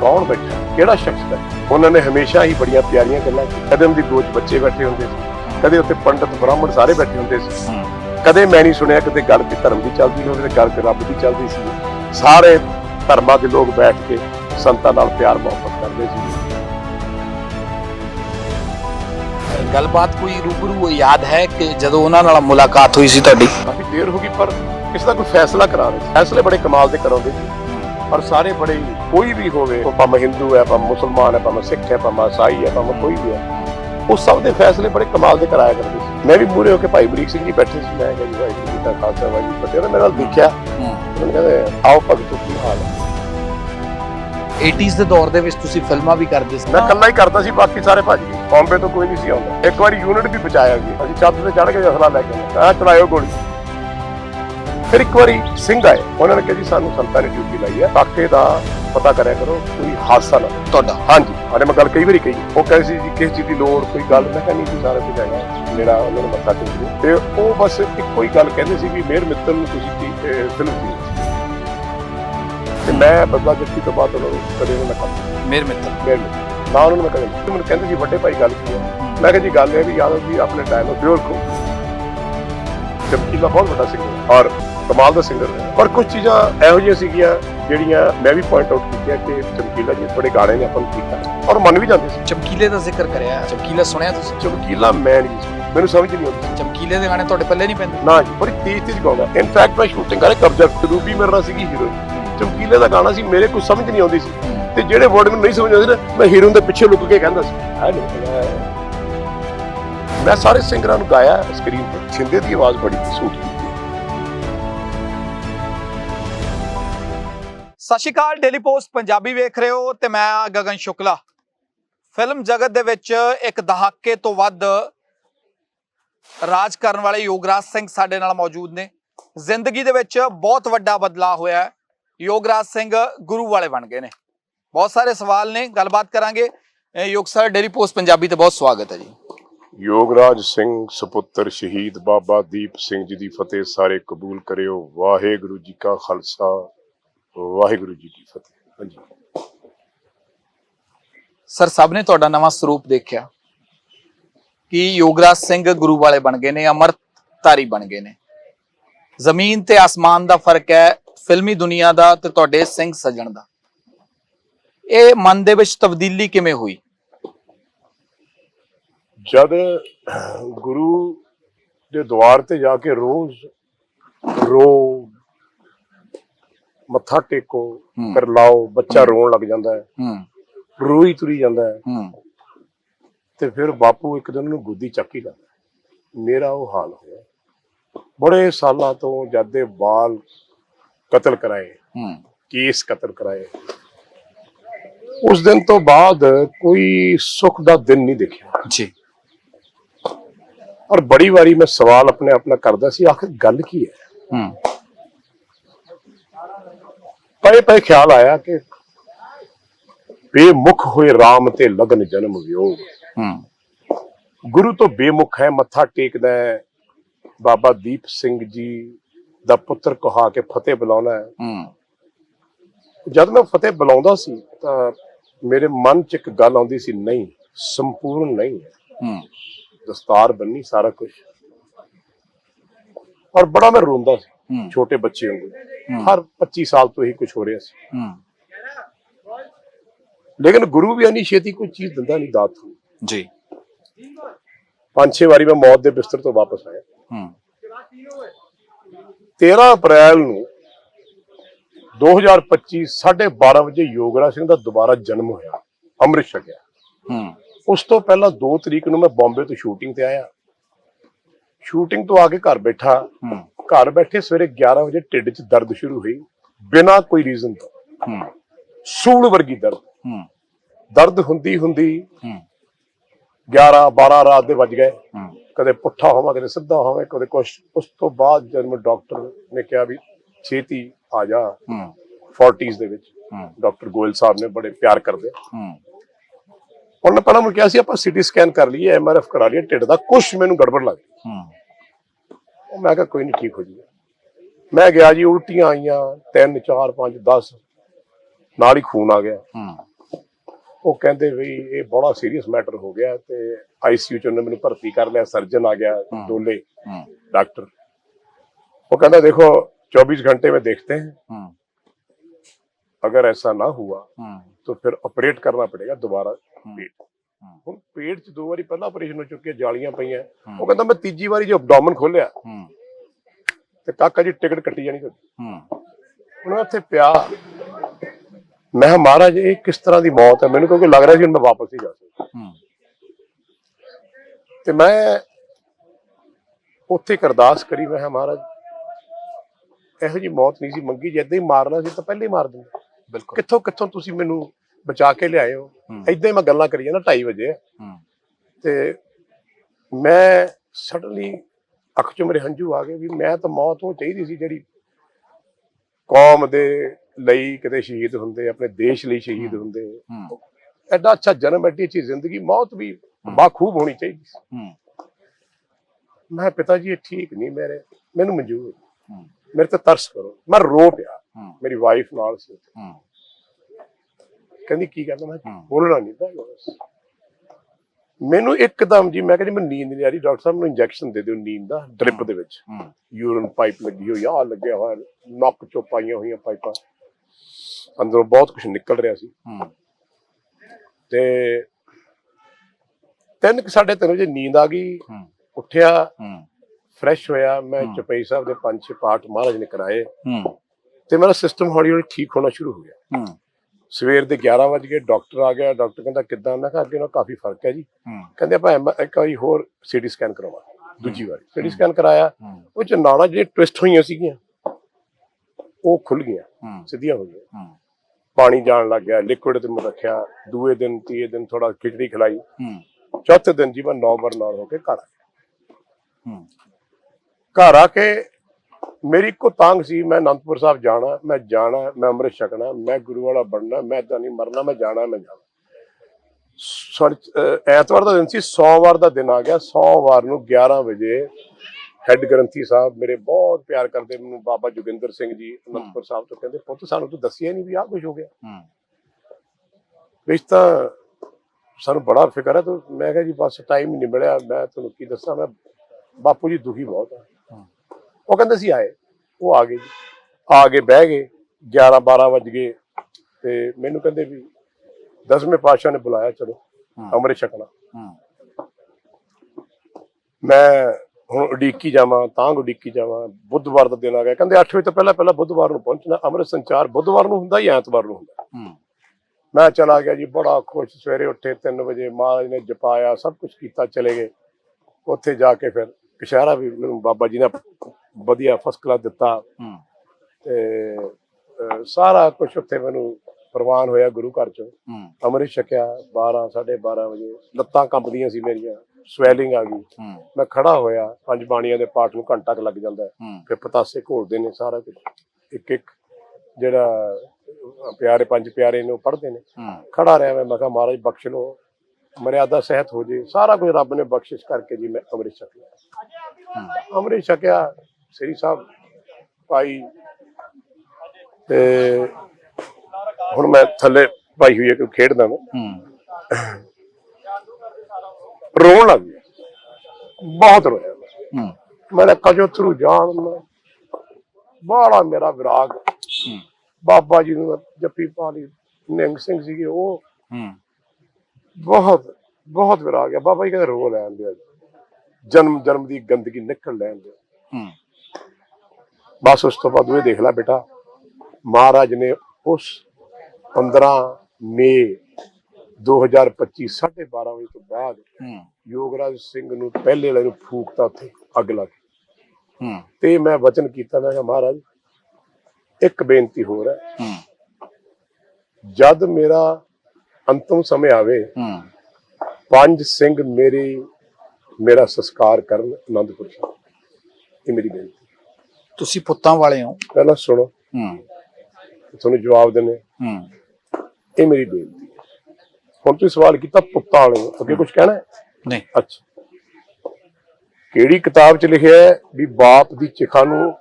Speaker 2: ਕੌਣ ਬੈਠਾ? ਕਿਹੜਾ ਸ਼ਖਸ ਹੈ ਉਹਨਾਂ ਨੇ ਹਮੇਸ਼ਾ ਹੀ ਬੜੀਆਂ ਪਿਆਰੀਆਂ ਗੱਲਾਂ ਕੀਤੀਆਂ। ਕਦੇ ਉਹਦੀ ਗੋਚ ਬੱਚੇ ਬੈਠੇ ਹੁੰਦੇ ਸੀ ਕਦੇ ਉੱਤੇ ਪੰਡਤ ਬ੍ਰਾਹਮਣ ਸਾਰੇ ਬੈਠੇ ਹੁੰਦੇ ਸੀ। ਕਦੇ ਮੈਂ ਨਹੀਂ ਸੁਣਿਆ ਕਿਤੇ ਗੱਲ ਵੀ ਧਰਮ ਦੀ ਚੱਲਦੀ ਹੋਵੇ ਤੇ ਗੱਲ ਤੇ ਰੱਬ ਦੀ ਚੱਲਦੀ ਸੀ। ਸਾਰੇ ਧਰਮਾਂ ਦੇ ਲੋਕ ਬੈਠ ਕੇ ਸੰਤਾਂ ਨਾਲ ਪਿਆਰ ਮੁਹੱਬਤ ਕਰਦੇ ਸੀ।
Speaker 1: ਗੱਲਬਾਤ ਕੋਈ ਰੂਬਰੂ ਯਾਦ ਹੈ ਕਿ ਜਦੋਂ ਉਹਨਾਂ ਨਾਲ ਮੁਲਾਕਾਤ ਹੋਈ ਸੀ ਤੁਹਾਡੀ?
Speaker 2: ਕਾਫੀ ਦੇਰ ਹੋ ਗਈ ਪਰ ਕਿਸੇ ਦਾ ਕੋਈ ਫੈਸਲਾ ਕਰਾ ਰਹੇ ਫੈਸਲੇ ਬੜੇ ਕਮਾਲ ਦੇ ਕਰਾਉਂਦੇ ਸੀ। ਪਰ ਸਾਰੇ ਬੜੇ ਹੀ- ਕੋਈ ਵੀ ਹੋਵੇ ਉਹ ਭਾਵੇਂ ਹਿੰਦੂ ਹੈ ਭਾਵੇਂ ਮੁਸਲਮਾਨ ਹੈ ਭਾਵੇਂ ਸਿੱਖ ਹੈ ਭਾਵੇਂ ਈਸਾਈ ਹੈ ਭਾਵੇਂ ਕੋਈ ਵੀ ਹੈ ਉਹ ਸਭ ਦੇ ਫੈਸਲੇ ਬੜੇ ਕਮਾਲ ਦੇ ਕਰਾਇਆ ਕਰਦੇ ਸੀ। ਮੈਂ ਵੀ ਮੂਰੇ ਹੋ ਕੇ ਭਾਈ ਬਰੀਕ ਸਿੰਘ ਜੀ ਬੈਠੇ ਸੀ ਮੈਂ ਕਿਹਾ ਜੀ ਭਾਈ ਜੀ ਦਾ ਖਾਲਸਾ ਵਾਹਿਗੁਰੂ ਜੀ ਫਤਿਹ। ਉਹਨੇ ਮੇਰੇ ਨਾਲ ਦੇਖਿਆ। ਉਹਨਾਂ ਕਹਿੰਦੇ ਆਓ ਭਗਤੋ ਕੀ ਹਾਲ ਹੈ?
Speaker 1: 80s ਦੇ ਦੌਰ ਦੇ ਵਿੱਚ ਤੁਸੀਂ ਫਿਲਮਾਂ ਵੀ ਕਰਦੇ ਸੀ।
Speaker 2: ਮੈਂ ਇਕੱਲਾ ਹੀ ਕਰਦਾ ਸੀ ਬਾਕੀ ਸਾਰੇ ਭੱਜ। ਗਏ ਬੰਬੇ ਤੋਂ ਕੋਈ ਨਹੀਂ ਸੀ ਆਉਂਦਾ। ਇੱਕ ਵਾਰੀ ਯੂਨਿਟ ਵੀ ਬਚਾਇਆ ਜੀ ਅਸੀਂ ਛੱਤ ਤੇ ਚੜ੍ਹ ਕੇ ਅਸਲਾ ਲੈ ਕੇ ਆ ਚਲਾਇਓ ਗੋਲੀ। ਫਿਰ ਇੱਕ ਵਾਰੀ ਸਿੰਘ ਆਏ। ਉਹਨਾਂ ਨੇ ਕਿਹਾ ਜੀ ਸਾਨੂੰ ਸੰਤਾਂ ਨੇ ਡਿਊਟੀ ਲਾਈ ਹੈ। ਕਾਕੇ ਦਾ ਪਤਾ ਕਰਿਆ ਕਰੋ ਕੋਈ ਹਾਦਸਾ ਨਾ।
Speaker 1: ਤੁਹਾਡਾ?
Speaker 2: ਹਾਂਜੀ। ਅਰੇ ਮੈਂ ਗੱਲ ਕਈ ਵਾਰੀ ਕਹੀ। ਉਹ ਕਹਿੰਦੇ ਸੀ ਜੀ ਕਿਸ ਚੀਜ਼ ਦੀ ਲੋੜ ਕੋਈ ਗੱਲ? ਮੈਂ ਕਹਿੰਦੀ ਜੀ ਸਾਰਾ ਕੁਝ ਹੈਗਾ। ਮੇਰਾ ਉਹਨਾਂ ਨੂੰ ਮੱਥਾ ਟੇਕ ਦਿਓ ਤੇ ਉਹ ਬਸ ਇੱਕੋ ਹੀ ਗੱਲ ਕਹਿੰਦੇ ਸੀ ਵੀ ਮੇਰ ਮਿੱਤਰ ਨੂੰ ਤੁਸੀਂ ਕੀ ਫਿਲਮ ਦੀ ਤੇ ਮੈਂ ਬਦਲਾ ਜੱਟੀ ਤੋਂ ਬਾਅਦ ਉਹਨਾਂ ਨੂੰ ਕਦੇ ਉਹਨਾਂ ਕੰਮ
Speaker 1: ਮੇਰੇ ਮਿੱਤਰ।
Speaker 2: ਮੇਰ ਮਿੱਤਰ। ਨਾ ਉਹਨਾਂ ਨੂੰ ਮੈਂ ਕਦੇ। ਮੈਨੂੰ ਕਹਿੰਦੇ ਸੀ ਵੱਡੇ ਭਾਈ ਗੱਲ ਕੀ ਹੈ? ਮੈਂ ਕਿਹਾ ਜੀ ਗੱਲ ਇਹ ਵੀ ਯਾਦਵ ਜੀ ਆਪਣੇ ਟਾਈਮ ਪਿਓਰ ਕੋ ਚਮਕੀਲਾ ਬਹੁਤ ਵੱਡਾ ਸਿੰਗਰ ਔਰ ਕਮਾਲ ਦਾ ਸਿੰਗਰ ਹੈ। ਪਰ ਕੁਝ ਚੀਜ਼ਾਂ ਇਹੋ ਜਿਹੀਆਂ ਸੀਗੀਆਂ ਜਿਹੜੀਆਂ ਮੈਂ ਵੀ ਪੁਆਇੰਟ ਆਊਟ ਕੀਤੀਆਂ ਕਿ ਚਮਕੀਲਾ ਜੀ ਬੜੇ ਗਾਣੇ ਨੇ ਆਪਾਂ ਨੂੰ ਕਰ ਔਰ ਮੰਨ ਵੀ ਜਾਂਦੇ ਸੀ।
Speaker 1: ਚਮਕੀਲੇ ਦਾ ਜ਼ਿਕਰ ਕਰਿਆ ਚਮਕੀਲਾ ਸੁਣਿਆ ਤੁਸੀਂ?
Speaker 2: ਚਮਕੀਲਾ ਮੈਂ ਨਹੀਂ ਮੈਨੂੰ ਸਮਝ ਨਹੀਂ ਆਉਂਦੀ।
Speaker 1: ਚਮਕੀਲੇ ਦੇ ਗਾਣੇ ਤੁਹਾਡੇ ਪੱਲੇ ਨਹੀਂ ਪੈਂਦੇ?
Speaker 2: ਨਾ ਜੀ ਬੜੀ ਤੇਜ਼ ਤੇਜ਼ ਗਾਉਂਦਾ। ਇਨਫੈਕਟ ਮੈਂ ਸ਼ੂਟਿੰਗ ਕਰੇ ਕਬਜ਼ਾ ਰੂਬੀ ਮੇਰੇ ਨਾਲ ਸੀਗੀ ਹੀਰੋ ਚਮਕੀਲੇ ਦਾ ਗਾਣਾ ਸੀ ਮੇਰੇ ਕੁਝ ਸਮਝ ਨਹੀਂ ਆਉਂਦੀ ਸੀ। ਤੇ ਜਿਹੜੇ ਵਰਡ ਮੈਨੂੰ ਨਹੀਂ ਸਮਝ ਆਉਂਦੇ ਨਾ ਮੈਂ ਹੀਰੋ ਦੇ ਪਿੱਛੇ ਲੁੱਕ ਕੇ ਕਹਿੰਦਾ ਸੀ ਹੈ ਨਹੀਂ ਮੈਂ ਸਾਰੇ ਸਿੰਗਰਾਂ ਨੂੰ ਗਾਇਆ ਸਕਰੀਨ ਤੇ। ਛਿੰਦੇ ਦੀ ਆਵਾਜ਼ ਬੜੀ ਸੂਟ ਕੀਤੀ
Speaker 1: ਸਤਿ ਸ਼੍ਰੀ ਅਕਾਲ ਡੇਲੀ ਪੋਸਟ ਪੰਜਾਬੀ ਵੇਖ ਰਹੇ ਹੋ ਤੇ ਮੈਂ ਗਗਨ ਸ਼ੁਕਲਾ। ਫਿਲਮ ਜਗਤ ਦੇ ਵਿੱਚ ਇੱਕ ਦਹਾਕੇ ਤੋਂ ਵੱਧ ਰਾਜ ਕਰਨ ਵਾਲੇ ਯੋਗਰਾਜ ਸਿੰਘ ਸਾਡੇ ਨਾਲ ਮੌਜੂਦ ਨੇ। ਜ਼ਿੰਦਗੀ ਦੇ ਵਿੱਚ ਬਹੁਤ ਵੱਡਾ ਬਦਲਾਅ ਹੋਇਆ ਹੈ। ਯੋਗਰਾਜ ਸਿੰਘ ਗੁਰੂ ਵਾਲੇ ਬਣ ਗਏ ਨੇ। ਬਹੁਤ ਸਾਰੇ ਸਵਾਲ ਨੇ, ਗੱਲਬਾਤ ਕਰਾਂਗੇ। ਯੋਗ ਸਰ ਡੇਲੀ ਪੋਸਟ ਪੰਜਾਬੀ ਤੇ ਬਹੁਤ ਸਵਾਗਤ ਹੈ ਜੀ।
Speaker 2: ਯੋਗਰਾਜ ਸਿੰਘ ਸੁਪੁੱਤਰ ਸ਼ਹੀਦ ਬਾਬਾ ਦੀਪ ਸਿੰਘ ਜੀ ਦੀ ਫਤਿਹ ਸਾਰੇ ਕਬੂਲ ਕਰਿਓ। ਵਾਹਿਗੁਰੂ ਜੀ ਕਾ ਖਾਲਸਾ, ਵਾਹਿਗੁਰੂ ਜੀ ਕੀ ਫਤਿਹ। ਹਾਂਜੀ।
Speaker 1: ਸਰ, ਸਭ ਨੇ ਤੁਹਾਡਾ ਨਵਾਂ ਸਰੂਪ ਦੇਖਿਆ ਕਿ ਯੋਗਰਾਜ ਸਿੰਘ ਗੁਰੂ ਵਾਲੇ ਬਣ ਗਏ ਨੇ, ਅਮਰਤਾਰੀ ਬਣ ਗਏ ਨੇ। ਜ਼ਮੀਨ ਤੇ ਆਸਮਾਨ ਦਾ ਫ਼ਰਕ ਹੈ, ਫਿਲਮੀ ਦੁਨੀਆ ਦਾ ਤੇ ਤੁਹਾਡੇ ਸਿੰਘ ਸੱਜਣ ਦਾ। ਇਹ ਮਨ ਦੇ ਵਿੱਚ ਤਬਦੀਲੀ ਕਿਵੇਂ ਹੋਈ?
Speaker 2: ਜਦ ਗੁਰੂ ਦੇ ਦਵਾਰ ਤੇ ਜਾ ਕੇ ਰੋਜ਼ ਰੋ ਮੱਥਾ ਟੇਕੋ। ਫਿਰ ਲਾਓ ਬੱਚਾ ਰੋਣ ਲੱਗ ਜਾਂਦਾ ਹੈ।
Speaker 1: ਹੂੰ।
Speaker 2: ਰੋਈ ਤੁਰੀ ਜਾਂਦਾ ਹੈ।
Speaker 1: ਹੂੰ।
Speaker 2: ਤੇ ਫਿਰ ਬਾਪੂ ਇੱਕ ਦਿਨ ਨੂੰ ਗੁੱਦੀ ਚੱਕੀ ਲੈਂਦਾ ਮੇਰਾ ਉਹ ਹਾਲ ਹੋਇਆ। ਬੜੇ ਸਾਲਾਂ ਤੋਂ ਜਦ ਦੇ ਬਾਲ ਕਤਲ ਕਰਾਏ।
Speaker 1: ਹੂੰ।
Speaker 2: ਕੇਸ ਕਤਲ ਕਰਾਏ। ਉਸ ਦਿਨ ਤੋਂ ਬਾਅਦ ਕੋਈ ਸੁੱਖ ਦਾ ਦਿਨ ਨਹੀਂ ਦੇਖਿਆ।
Speaker 1: ਜੀ।
Speaker 2: ਔਰ ਬੜੀ ਵਾਰੀ ਮੈਂ ਸਵਾਲ ਆਪਣੇ ਆਪ ਨਾਲ ਕਰਦਾ ਸੀ ਆਖਿਰ ਗੱਲ ਕੀ ਹੈ?
Speaker 1: ਹੂੰ।
Speaker 2: ਪਏ ਪਏ ਖਿਆਲ ਆਇਆ ਕਿ ਬੇਮੁਖ ਹੋਏ RAM ਤੇ ਲਗਨ ਜਨਮ ਵਿਯੋਗ
Speaker 1: ਹੂੰ।
Speaker 2: ਗੁਰੂ ਤੋਂ ਬੇਮੁਖ ਹੈ ਮੱਥਾ ਟੇਕਦਾ ਹੈ। ਬਾਬਾ ਦੀਪ ਸਿੰਘ ਜੀ ਦਾ ਪੁੱਤਰ ਕਹਾ ਕੇ ਫਤਿਹ ਬੁਲਾਉਣਾ ਹੈ।
Speaker 1: ਹੂੰ।
Speaker 2: ਜਦ ਮੈਂ ਫਤਿਹ ਬੁਲਾਉਂਦਾ ਸੀ ਤਾਂ ਮੇਰੇ ਮਨ 'ਚ ਇੱਕ ਗੱਲ ਆਉਂਦੀ ਸੀ ਨਹੀਂ ਸੰਪੂਰਨ ਨਹੀਂ ਹੈ।
Speaker 1: ਹੂੰ।
Speaker 2: ਦਸਤਾਰ ਬੰਨੀ ਸਾਰਾ ਕੁਝ ਔਰ ਬੜਾ ਮੈਂ ਰੋਂਦਾ ਸੀ ਛੋਟੇ ਬੱਚੇ ਵਾਂਗੂ। ਹਰ 25 ਸਾਲ ਤੋਂ ਹੀ ਕੁਝ ਹੋ ਰਿਹਾ ਸੀ। ਲੇਕਿਨ ਗੁਰੂ ਵੀ ਇੰਨੀ ਛੇਤੀ ਕੋਈ ਚੀਜ਼ ਦਿੰਦਾ ਨਹੀਂ ਦਾਤ ਨੂੰ
Speaker 1: ਜੀ।
Speaker 2: ਪੰਜ ਛੇ ਵਾਰੀ ਮੈਂ ਮੌਤ ਦੇ ਬਿਸਤਰ ਤੋਂ ਵਾਪਸ ਆਇਆ।
Speaker 1: ਹੂੰ।
Speaker 2: 13 ਅਪ੍ਰੈਲ ਨੂੰ 2025 12:30 ਵਜੇ ਯੋਗਰਾਜ ਸਿੰਘ ਦਾ ਦੁਬਾਰਾ ਜਨਮ ਹੋਇਆ। ਅੰਮ੍ਰਿਤ ਛਕਿਆ।
Speaker 1: ਹੂੰ।
Speaker 2: ਉਸ ਤੋਂ ਪਹਿਲਾਂ 2 ਤਰੀਕ ਨੂੰ ਮੈਂ ਬੰਬੇ ਤੋਂ ਸ਼ੂਟਿੰਗ ਤੇ ਆਇਆ। ਸ਼ੂਟਿੰਗ ਤੋਂ ਆ ਕੇ ਘਰ ਬੈਠਾ। ਘਰ ਬੈਠੇ ਸਵੇਰੇ 11 ਵਜੇ ਢਿੱਡ 'ਚ ਦਰਦ ਸ਼ੁਰੂ ਹੋਈ ਬਿਨਾਂ ਕੋਈ ਰੀਜ਼ਨ ਤੋਂ। ਸੂਲ ਵਰਗੀ ਦਰਦ। ਦਰਦ ਹੁੰਦੀ ਹੁੰਦੀ
Speaker 1: ਹੂੰ।
Speaker 2: 11 12 ਰਾਤ ਦੇ ਵੱਜ ਗਏ। ਕਦੇ ਪੁੱਠਾ ਹੋਵਾਂ ਕਦੇ ਸਿੱਧਾ ਹੋਵਾਂ ਕਦੇ ਕੁਛ। ਉਸ ਤੋਂ ਬਾਅਦ ਜਦ ਮੈਂ ਡਾਕਟਰ ਨੇ ਕਿਹਾ ਵੀ ਛੇਤੀ ਆ ਜਾ
Speaker 1: ਹੂੰ।
Speaker 2: 40s ਦੇ ਵਿੱਚ। ਡਾਕਟਰ ਗੋਇਲ ਸਾਹਿਬ ਨੇ ਬੜੇ ਪਿਆਰ ਕਰਦੇ। ਉਹਨਾਂ ਪਹਿਲਾਂ ਮੈਂ ਕਿਹਾ ਸੀ ਆਪਾਂ ਸਿਟੀ ਸਕੈਨ ਕਰ ਲਈਏ ਐਮਆਰਐਫ ਕਰਾ ਲਈਏ ਢਿੱਡ ਦਾ ਕੁਝ ਮੈਨੂੰ ਗੜਬੜ ਲੱਗ
Speaker 1: ਹੂੰ।
Speaker 2: ਮੈਂ ਕਿਹਾ ਕੋਈ ਨਹੀਂ ਠੀਕ ਹੋ ਜੂਗਾ। ਮੈਂ ਗਿਆ ਜੀ ਉਲਟੀਆਂ ਆਈਆਂ 3 4 5 10 ਨਾਲ ਹੀ ਖੂਨ ਆ ਗਿਆ।
Speaker 1: ਹੂੰ।
Speaker 2: ਉਹ ਕਹਿੰਦੇ ਵੀ ਇਹ ਬੜਾ ਸੀਰੀਅਸ ਮੈਟਰ ਹੋ ਗਿਆ ਤੇ ਆਈਸੀਯੂ ਚ ਉਹਨੇ ਮੈਨੂੰ ਭਰਤੀ ਕਰ ਲਿਆ ਸਰਜਨ ਆ ਗਿਆ ਡੋਲੇ ਡਾਕਟਰ ਉਹ ਕਹਿੰਦਾ ਦੇਖੋ 24 ਘੰਟੇ ਮੈਂ ਦੇਖਤੇ।
Speaker 1: ਹਾਂ।
Speaker 2: अगर ऐसा ना हुआ
Speaker 1: ਹੂੰ
Speaker 2: तो फिर ऑपरेट करना पड़ेगा दोबारा
Speaker 1: ਹੂੰ
Speaker 2: पेट
Speaker 1: ਹੂੰ
Speaker 2: ਹੁਣ ਪੇਟ 'ਚ ਦੋ ਵਾਰੀ ਪਹਿਲਾਂ ਆਪਰੇਸ਼ਨ ਹੋ ਚੁੱਕੀ ਹੈ ਜਾਲੀਆਂ ਪਈਆਂ
Speaker 1: ਹਮ।
Speaker 2: ਉਹ ਕਹਿੰਦਾ ਮੈਂ ਤੀਜੀ ਵਾਰੀ ਜੋ ਐਬਡੋਮਨ ਖੋਲਿਆ
Speaker 1: ਹੂੰ
Speaker 2: ਤੇ ਕਾਕਾ ਜੀ ਟਿਕਟ ਕੱਟੀ ਜਾਣੀ ਤੁਹਾਡੀ
Speaker 1: ਹੂੰ
Speaker 2: ਹੁਣ ਮੈਂ ਉੱਥੇ ਪਿਆ ਮੈਂ ਕਿਹਾ, ਮਹਾਰਾਜ ਇਹ ਕਿਸ ਤਰ੍ਹਾਂ ਦੀ ਮੌਤ ਹੈ ਮੈਨੂੰ ਕਿਉਂਕਿ ਲੱਗ ਰਿਹਾ ਸੀ ਹੁਣ ਮੈਂ ਵਾਪਸ ਨਹੀਂ ਜਾ ਸਕਦਾ
Speaker 1: ਹੂੰ
Speaker 2: ਤੇ ਮੈਂ ਉੱਥੇ ਇੱਕ ਅਰਦਾਸ ਕਰੀ ਮੈਂ ਕਿਹਾ ਮਹਾਰਾਜ ਇਹੋ ਜੀ ਮੌਤ ਨਹੀਂ ਸੀ ਮੰਗੀ ਜੇ ਏਦਾਂ ਹੀ ਮਾਰਨਾ ਸੀ ਤਾਂ ਪਹਿਲੇ ਹੀ ਮਾਰ ਦਿੰਦੇ
Speaker 1: ਬਿਲਕੁਲ
Speaker 2: ਕਿੱਥੋਂ ਕਿੱਥੋਂ ਤੁਸੀਂ ਮੈਨੂੰ ਬਚਾ ਕੇ ਲਿਆਏ ਹੋ?
Speaker 1: ਹੀ।
Speaker 2: ਮੈਂ ਗੱਲਾਂ ਕਰੀ ਜਾਂਦਾ 2:30 ਵਜੇ। ਤੇ ਮੈਂ ਸਡਨਲੀ ਅੱਖ 'ਚ ਮੇਰੇ ਹੰਝੂ ਆ ਗਏ ਵੀ ਮੈਂ ਤਾਂ ਮੌਤ ਉਹ ਚਾਹੀਦੀ ਸੀ ਜਿਹੜੀ ਕੌਮ ਦੇ ਲਈ ਕਿਤੇ ਸ਼ਹੀਦ ਹੁੰਦੇ ਆਪਣੇ ਦੇਸ਼ ਲਈ ਸ਼ਹੀਦ ਹੁੰਦੇ। ਐਡਾ ਅੱਛਾ ਜਨਮ ਐਡੀ ਅੱਛੀ ਜ਼ਿੰਦਗੀ ਮੌਤ ਵੀ ਬਾਖੂਬ ਹੋਣੀ ਚਾਹੀਦੀ ਸੀ। ਮੈਂ ਪਿਤਾ ਜੀ ਇਹ ਠੀਕ ਨਹੀਂ ਮੇਰੇ ਮੈਨੂੰ ਮਨਜ਼ੂਰ ਮੇਰੇ ਤੇ ਤਰਸ ਕਰੋ ਮੈਂ ਰੋ ਪਿਆ। ਮੇਰੀ ਵਾਈਫ ਨਾਲ ਸੀ।
Speaker 1: ਹੂੰ।
Speaker 2: ਕਹਿੰਦੀ ਕੀ ਕਰਦਾ ਮੈਂ। ਬੋਲਣਾ ਨਹੀਂ ਤਾਂ ਮੈਨੂੰ ਇੱਕਦਮ ਜੀ ਮੈਂ ਕਹਿੰਦੀ ਮੈਨੂੰ ਨੀਂਦ ਨਹੀਂ ਆ ਰਹੀ। ਡਾਕਟਰ ਸਾਹਿਬ ਮੈਨੂੰ ਇੰਜੈਕਸ਼ਨ ਦੇ ਦਿਓ ਨੀਂਦ ਦਾ ਡ੍ਰਿਪ ਦੇ ਵਿੱਚ। ਯੂਰਨ ਪਾਈਪ ਲੱਗੀ ਹੋਈ ਆ ਲੱਗਿਆ ਹੋਇਆ ਨੱਕ ਚੋਂ ਪਾਈਆਂ ਹੋਈਆਂ ਪਾਈਪਾਂ। ਅੰਦਰੋਂ ਬਹੁਤ ਕੁਝ ਨਿਕਲ ਰਿਹਾ ਸੀ। ਤੇ ਤਿੰਨ ਕੁ ਸਾਢੇ ਤਿੰਨ ਵਜੇ ਨੀਂਦ ਆ ਗਈ। ਉੱਠਿਆ ਫਰੈਸ਼ ਹੋਇਆ। ਮੈਂ। ਚਪਈ ਸਾਹਿਬ ਦੇ ਪੰਜ ਛੇ ਪਾਠ ਮਹਾਰਾਜ ਨੇ ਕਰਾਏ। ਤੇ ਮੇਰਾ ਸਿਸਟਮ ਹੌਲੀ ਹੌਲੀ ਠੀਕ ਹੋਣਾ ਸ਼ੁਰੂ ਹੋ ਗਿਆ।
Speaker 1: ਹੂੰ।
Speaker 2: ਸਵੇਰ ਦੇ 11 ਵਜੇ ਡਾਕਟਰ ਆ ਗਿਆ ਡਾਕਟਰ ਕਹਿੰਦਾ ਕਿੱਦਾਂ? ਮੈਂ ਕਿਹਾ ਅੱਗੇ ਨਾਲ ਕਾਫੀ ਫ਼ਰਕ ਹੈ ਜੀ। ਕਹਿੰਦੇ ਆਪਾਂ ਇੱਕ ਵਾਰੀ ਹੋਰ ਸੀਟੀ ਸਕੈਨ ਕਰਵਾ ਦੂਜੀ ਵਾਰੀ। ਸੀਟੀ ਸਕੈਨ ਕਰਾਇਆ ਉਹ ਚ ਨਾੜਾਂ ਜਿਹੜੀਆਂ ਟਵਿਸਟ ਹੋਈਆਂ ਸੀਗੀਆਂ ਉਹ ਖੁੱਲ ਗਈਆਂ ਸਿੱਧੀਆਂ ਹੋ ਗਈਆਂ। ਪਾਣੀ ਜਾਣ ਲੱਗ ਗਿਆ ਲਿਕੁਇਡ ਤੇ ਮੈਂ ਰੱਖਿਆ ਦੂਏ ਦਿਨ ਤੀਏ ਦਿਨ ਥੋੜਾ ਖਿਚੜੀ ਖਿਲਾਈ।
Speaker 1: ਹੂੰ।
Speaker 2: ਚੌਥੇ ਦਿਨ ਜੀ ਮੈਂ ਨੌ ਬਰ ਨੌ ਹੋ ਕੇ ਘਰ ਆ ਗਿਆ।
Speaker 1: ਹੂੰ।
Speaker 2: ਘਰ ਆ ਕੇ ਮੇਰੀ ਇੱਕੋ ਤਾਂਗ ਸੀ ਮੈਂ ਅਨੰਦਪੁਰ ਸਾਹਿਬ ਜਾਣਾ ਮੈਂ ਜਾਣਾ ਮੈਂ ਅੰਮ੍ਰਿਤ ਛਕਣਾ ਮੈਂ ਗੁਰੂ ਵਾਲਾ ਬਣਨਾ ਮੈਂ ਤਾਂ ਨਹੀਂ ਮਰਨਾ ਮੈਂ ਜਾਣਾ ਮੈਂ ਜਾਣਾ। ਐਤਵਾਰ ਦਾ ਦਿਨ ਸੀ ਸੋਮਵਾਰ ਦਾ ਦਿਨ ਆ ਗਿਆ। ਸੋਮਵਾਰ ਨੂੰ 11 ਵਜੇ ਹੈੱਡ ਗ੍ਰੰਥੀ ਸਾਹਿਬ ਮੇਰੇ ਬਹੁਤ ਪਿਆਰ ਕਰਦੇ ਮੈਨੂੰ ਬਾਬਾ ਜੋਗਿੰਦਰ ਸਿੰਘ ਜੀ ਅਨੰਦਪੁਰ ਸਾਹਿਬ ਤੋਂ ਕਹਿੰਦੇ ਪੁੱਤ ਸਾਨੂੰ ਤੂੰ ਦੱਸਿਆ ਨਹੀਂ ਵੀ ਆਹ ਕੁਝ ਹੋ ਗਿਆ? ਵਿੱਚ ਤਾਂ ਸਾਨੂੰ ਬੜਾ ਫਿਕਰ ਹੈ ਤੇ ਮੈਂ ਕਿਹਾ ਜੀ ਬਸ ਟਾਈਮ ਹੀ ਨਹੀਂ ਮਿਲਿਆ ਮੈਂ ਤੁਹਾਨੂੰ ਕੀ ਦੱਸਾਂ ਮੈਂ ਬਾਪੂ ਜੀ ਦੁਖੀ ਬਹੁਤ ਆ। ਉਹ ਕਹਿੰਦੇ ਸੀ ਆਏ ਉਹ ਆ ਗਏ ਜੀ। ਆ ਕੇ ਬਹਿ ਗਏ 11 12 ਵਜ ਗਏ ਤੇ ਮੈਨੂੰ ਕਹਿੰਦੇ ਵੀ ਦਸਵੇਂ ਪਾਤਸ਼ਾਹ ਨੇ ਬੁਲਾਇਆ ਚਲੋ
Speaker 1: ਹੂੰ।
Speaker 2: ਅੰਮ੍ਰਿਤ ਛਕਣਾ।
Speaker 1: ਹੂੰ।
Speaker 2: ਮੈਂ ਹੁਣ ਉਡੀਕੀ ਜਾਵਾਂ ਤਾਂ ਉਡੀਕੀ ਜਾਵਾਂ ਬੁੱਧਵਾਰ ਦਾ ਦਿਨ ਆ ਗਿਆ। ਕਹਿੰਦੇ 8 ਵਜੇ ਤੋਂ ਪਹਿਲਾਂ ਪਹਿਲਾਂ ਬੁੱਧਵਾਰ ਨੂੰ ਪਹੁੰਚਣਾ। ਅੰਮ੍ਰਿਤ ਸੰਚਾਰ ਬੁੱਧਵਾਰ ਨੂੰ ਹੁੰਦਾ ਜਾਂ ਐਤਵਾਰ ਨੂੰ ਹੁੰਦਾ?
Speaker 1: ਹੂੰ।
Speaker 2: ਮੈਂ ਚਲਾ ਗਿਆ ਜੀ ਬੜਾ ਖੁਸ਼। ਸਵੇਰੇ ਉੱਠੇ 3 ਵਜੇ ਮਹਾਰਾਜ ਨੇ ਜਪਾਇਆ ਸਭ ਕੁਝ ਕੀਤਾ ਚਲੇ ਗਏ। ਉੱਥੇ ਜਾ ਕੇ ਫਿਰ ਕਸ਼ਹਿਰਾ ਵੀ ਮੈਨੂੰ ਬਾਬਾ ਜੀ ਨੇ ਵਧੀਆ ਫਸਟ ਕਲਾਸ ਦਿੱਤਾ। ਤੇ ਅਹ, ਸਾਰਾ ਕੁਝ ਉੱਥੇ ਮੈਨੂੰ ਪ੍ਰਵਾਨ ਹੋਇਆ ਗੁਰੂ ਘਰ ਚ।
Speaker 1: ਹੂੰ।
Speaker 2: ਅੰਮ੍ਰਿਤ ਛਕਿਆ 12 12:30 ਵਜੇ। ਲੱਤਾਂ ਕੰਬਦੀਆਂ ਸੀ ਮੇਰੀਆਂ ਸਵੈਲਿੰਗ ਆ ਗਈ।
Speaker 1: ਹੂੰ।
Speaker 2: ਮੈਂ ਖੜਾ ਹੋਇਆ ਪੰਜ ਬਾਣੀਆਂ ਦੇ ਪਾਠ ਨੂੰ ਘੰਟਾ ਕੁ ਲੱਗ ਜਾਂਦਾ। ਹੈ।
Speaker 1: ਹੂੰ
Speaker 2: ਫਿਰ ਪਤਾਸੇ ਘੋਲਦੇ ਨੇ ਸਾਰਾ ਕੁਝ ਇੱਕ ਇੱਕ ਜਿਹੜਾ ਅਹ, ਪਿਆਰੇ ਪੰਜ ਪਿਆਰੇ ਨੇ ਪੜ੍ਹਦੇ ਨੇ।
Speaker 1: ਹੂੰ।
Speaker 2: ਖੜਾ ਰਿਹਾ ਮੈਂ ਮੈਂ ਕਿਹਾ ਮਹਾਰਾਜ ਬਖਸ਼ ਲਓ। ਮਰਿਆਦਾ ਸਹਿਤ ਹੋ ਜੇ ਸਾਰਾ ਕੁਝ ਰੱਬ ਨੇ ਬਖਸ਼ਿਸ਼ ਕਰਕੇ ਜੀ ਮੈਂ ਅੰਮ੍ਰਿਤ ਛਕਿਆ। ਅੰਮ੍ਰਿਤ ਛਕਿਆ ਸ੍ਰੀ ਸਾਹਿਬ ਭਾਈ ਤੇ ਹੁਣ ਮੈਂ ਥੱਲੇ ਪਾਈ ਹੋਈ ਹੈ ਕਿ ਖੇਡਦਾ ਮੈਂ। ਰੋਣ ਲੱਗ ਗਿਆ। ਬਹੁਤ ਰੋਇਆ ਮੈਂ। ਕਜੋ ਥਰੂ ਜਾਣ ਮੈਂ। ਬਾਲਾ ਮੇਰਾ ਵਿਰਾਗ। ਬਾਬਾ ਜੀ ਨੂੰ ਜੱਪੀ ਪਾਲੀ ਨਿੰਗ ਸਿੰਘ ਸੀਗੇ ਉਹ। ਬਹੁਤ ਬਹੁਤ ਵਿਰਾਗ ਹੈ ਬਾਬਾ ਜੀ ਕਹਿੰਦੇ ਰੋ ਲੈਣ ਦਿਓ ਜਨਮ ਜਨਮ ਦੀ ਗੰਦਗੀ ਨਿਕਲ ਲੈਣ ਦਿਓ।
Speaker 1: ਹੂੰ।
Speaker 2: ਬਸ ਉਸ ਤੋਂ ਬਾਅਦ ਉਹ ਦੇਖ ਲੈ ਬੇਟਾ ਮਹਾਰਾਜ ਨੇ ਉਸ 15 ਮਈ 2025 12:30 ਵਜੇ ਤੋਂ ਬਾਅਦ
Speaker 1: ਹੂੰ।
Speaker 2: ਯੋਗਰਾਜ ਸਿੰਘ ਨੂੰ ਪਹਿਲੇ ਵਾਲੇ ਨੂੰ ਫੂਕਤਾ ਉੱਥੇ ਅੱਗ ਲਾ ਕੇ।
Speaker 1: ਹੂੰ।
Speaker 2: ਤੇ ਮੈਂ ਵਚਨ ਕੀਤਾ ਮੈਂ ਕਿਹਾ ਮਹਾਰਾਜ ਇੱਕ ਬੇਨਤੀ ਹੋਰ ਹੈ।
Speaker 1: ਹੂੰ।
Speaker 2: ਜਦ ਮੇਰਾ ਅੰਤਮ ਸਮੇਂ ਆਵੇ। ਪੰਜ ਸਿੰਘ ਮੇਰੀ ਮੇਰਾ ਸੰਸਕਾਰ ਕਰਨ ਆਨੰਦਪੁਰ ਸਾਹਿਬ। ਇਹ ਮੇਰੀ ਬੇਨਤੀ।
Speaker 1: ਤੁਸੀਂ ਪੁੱਤਾਂ ਵਾਲੇ ਹੋ।
Speaker 2: ਪਹਿਲਾਂ ਸੁਣੋ।
Speaker 1: ਹੂੰ।
Speaker 2: ਤੁਹਾਨੂੰ ਜਵਾਬ ਦਿੰਨੇ
Speaker 1: ਹੂੰ।
Speaker 2: ਇਹ ਮੇਰੀ ਬੇਨਤੀ। ਹੁਣ ਤੁਸੀਂ ਸਵਾਲ ਕੀਤਾ ਪੁੱਤਾਂ ਵਾਲੇ ਅੱਗੇ ਕੁਝ ਕਹਿਣਾ ਹੈ?
Speaker 1: ਨਹੀਂ।
Speaker 2: ਅੱਛਾ। ਕਿਹੜੀ ਕਿਤਾਬ 'ਚ ਲਿਖਿਆ ਹੈ ਵੀ ਬਾਪ ਦੀ ਚਿਖਾ ਨੂੰ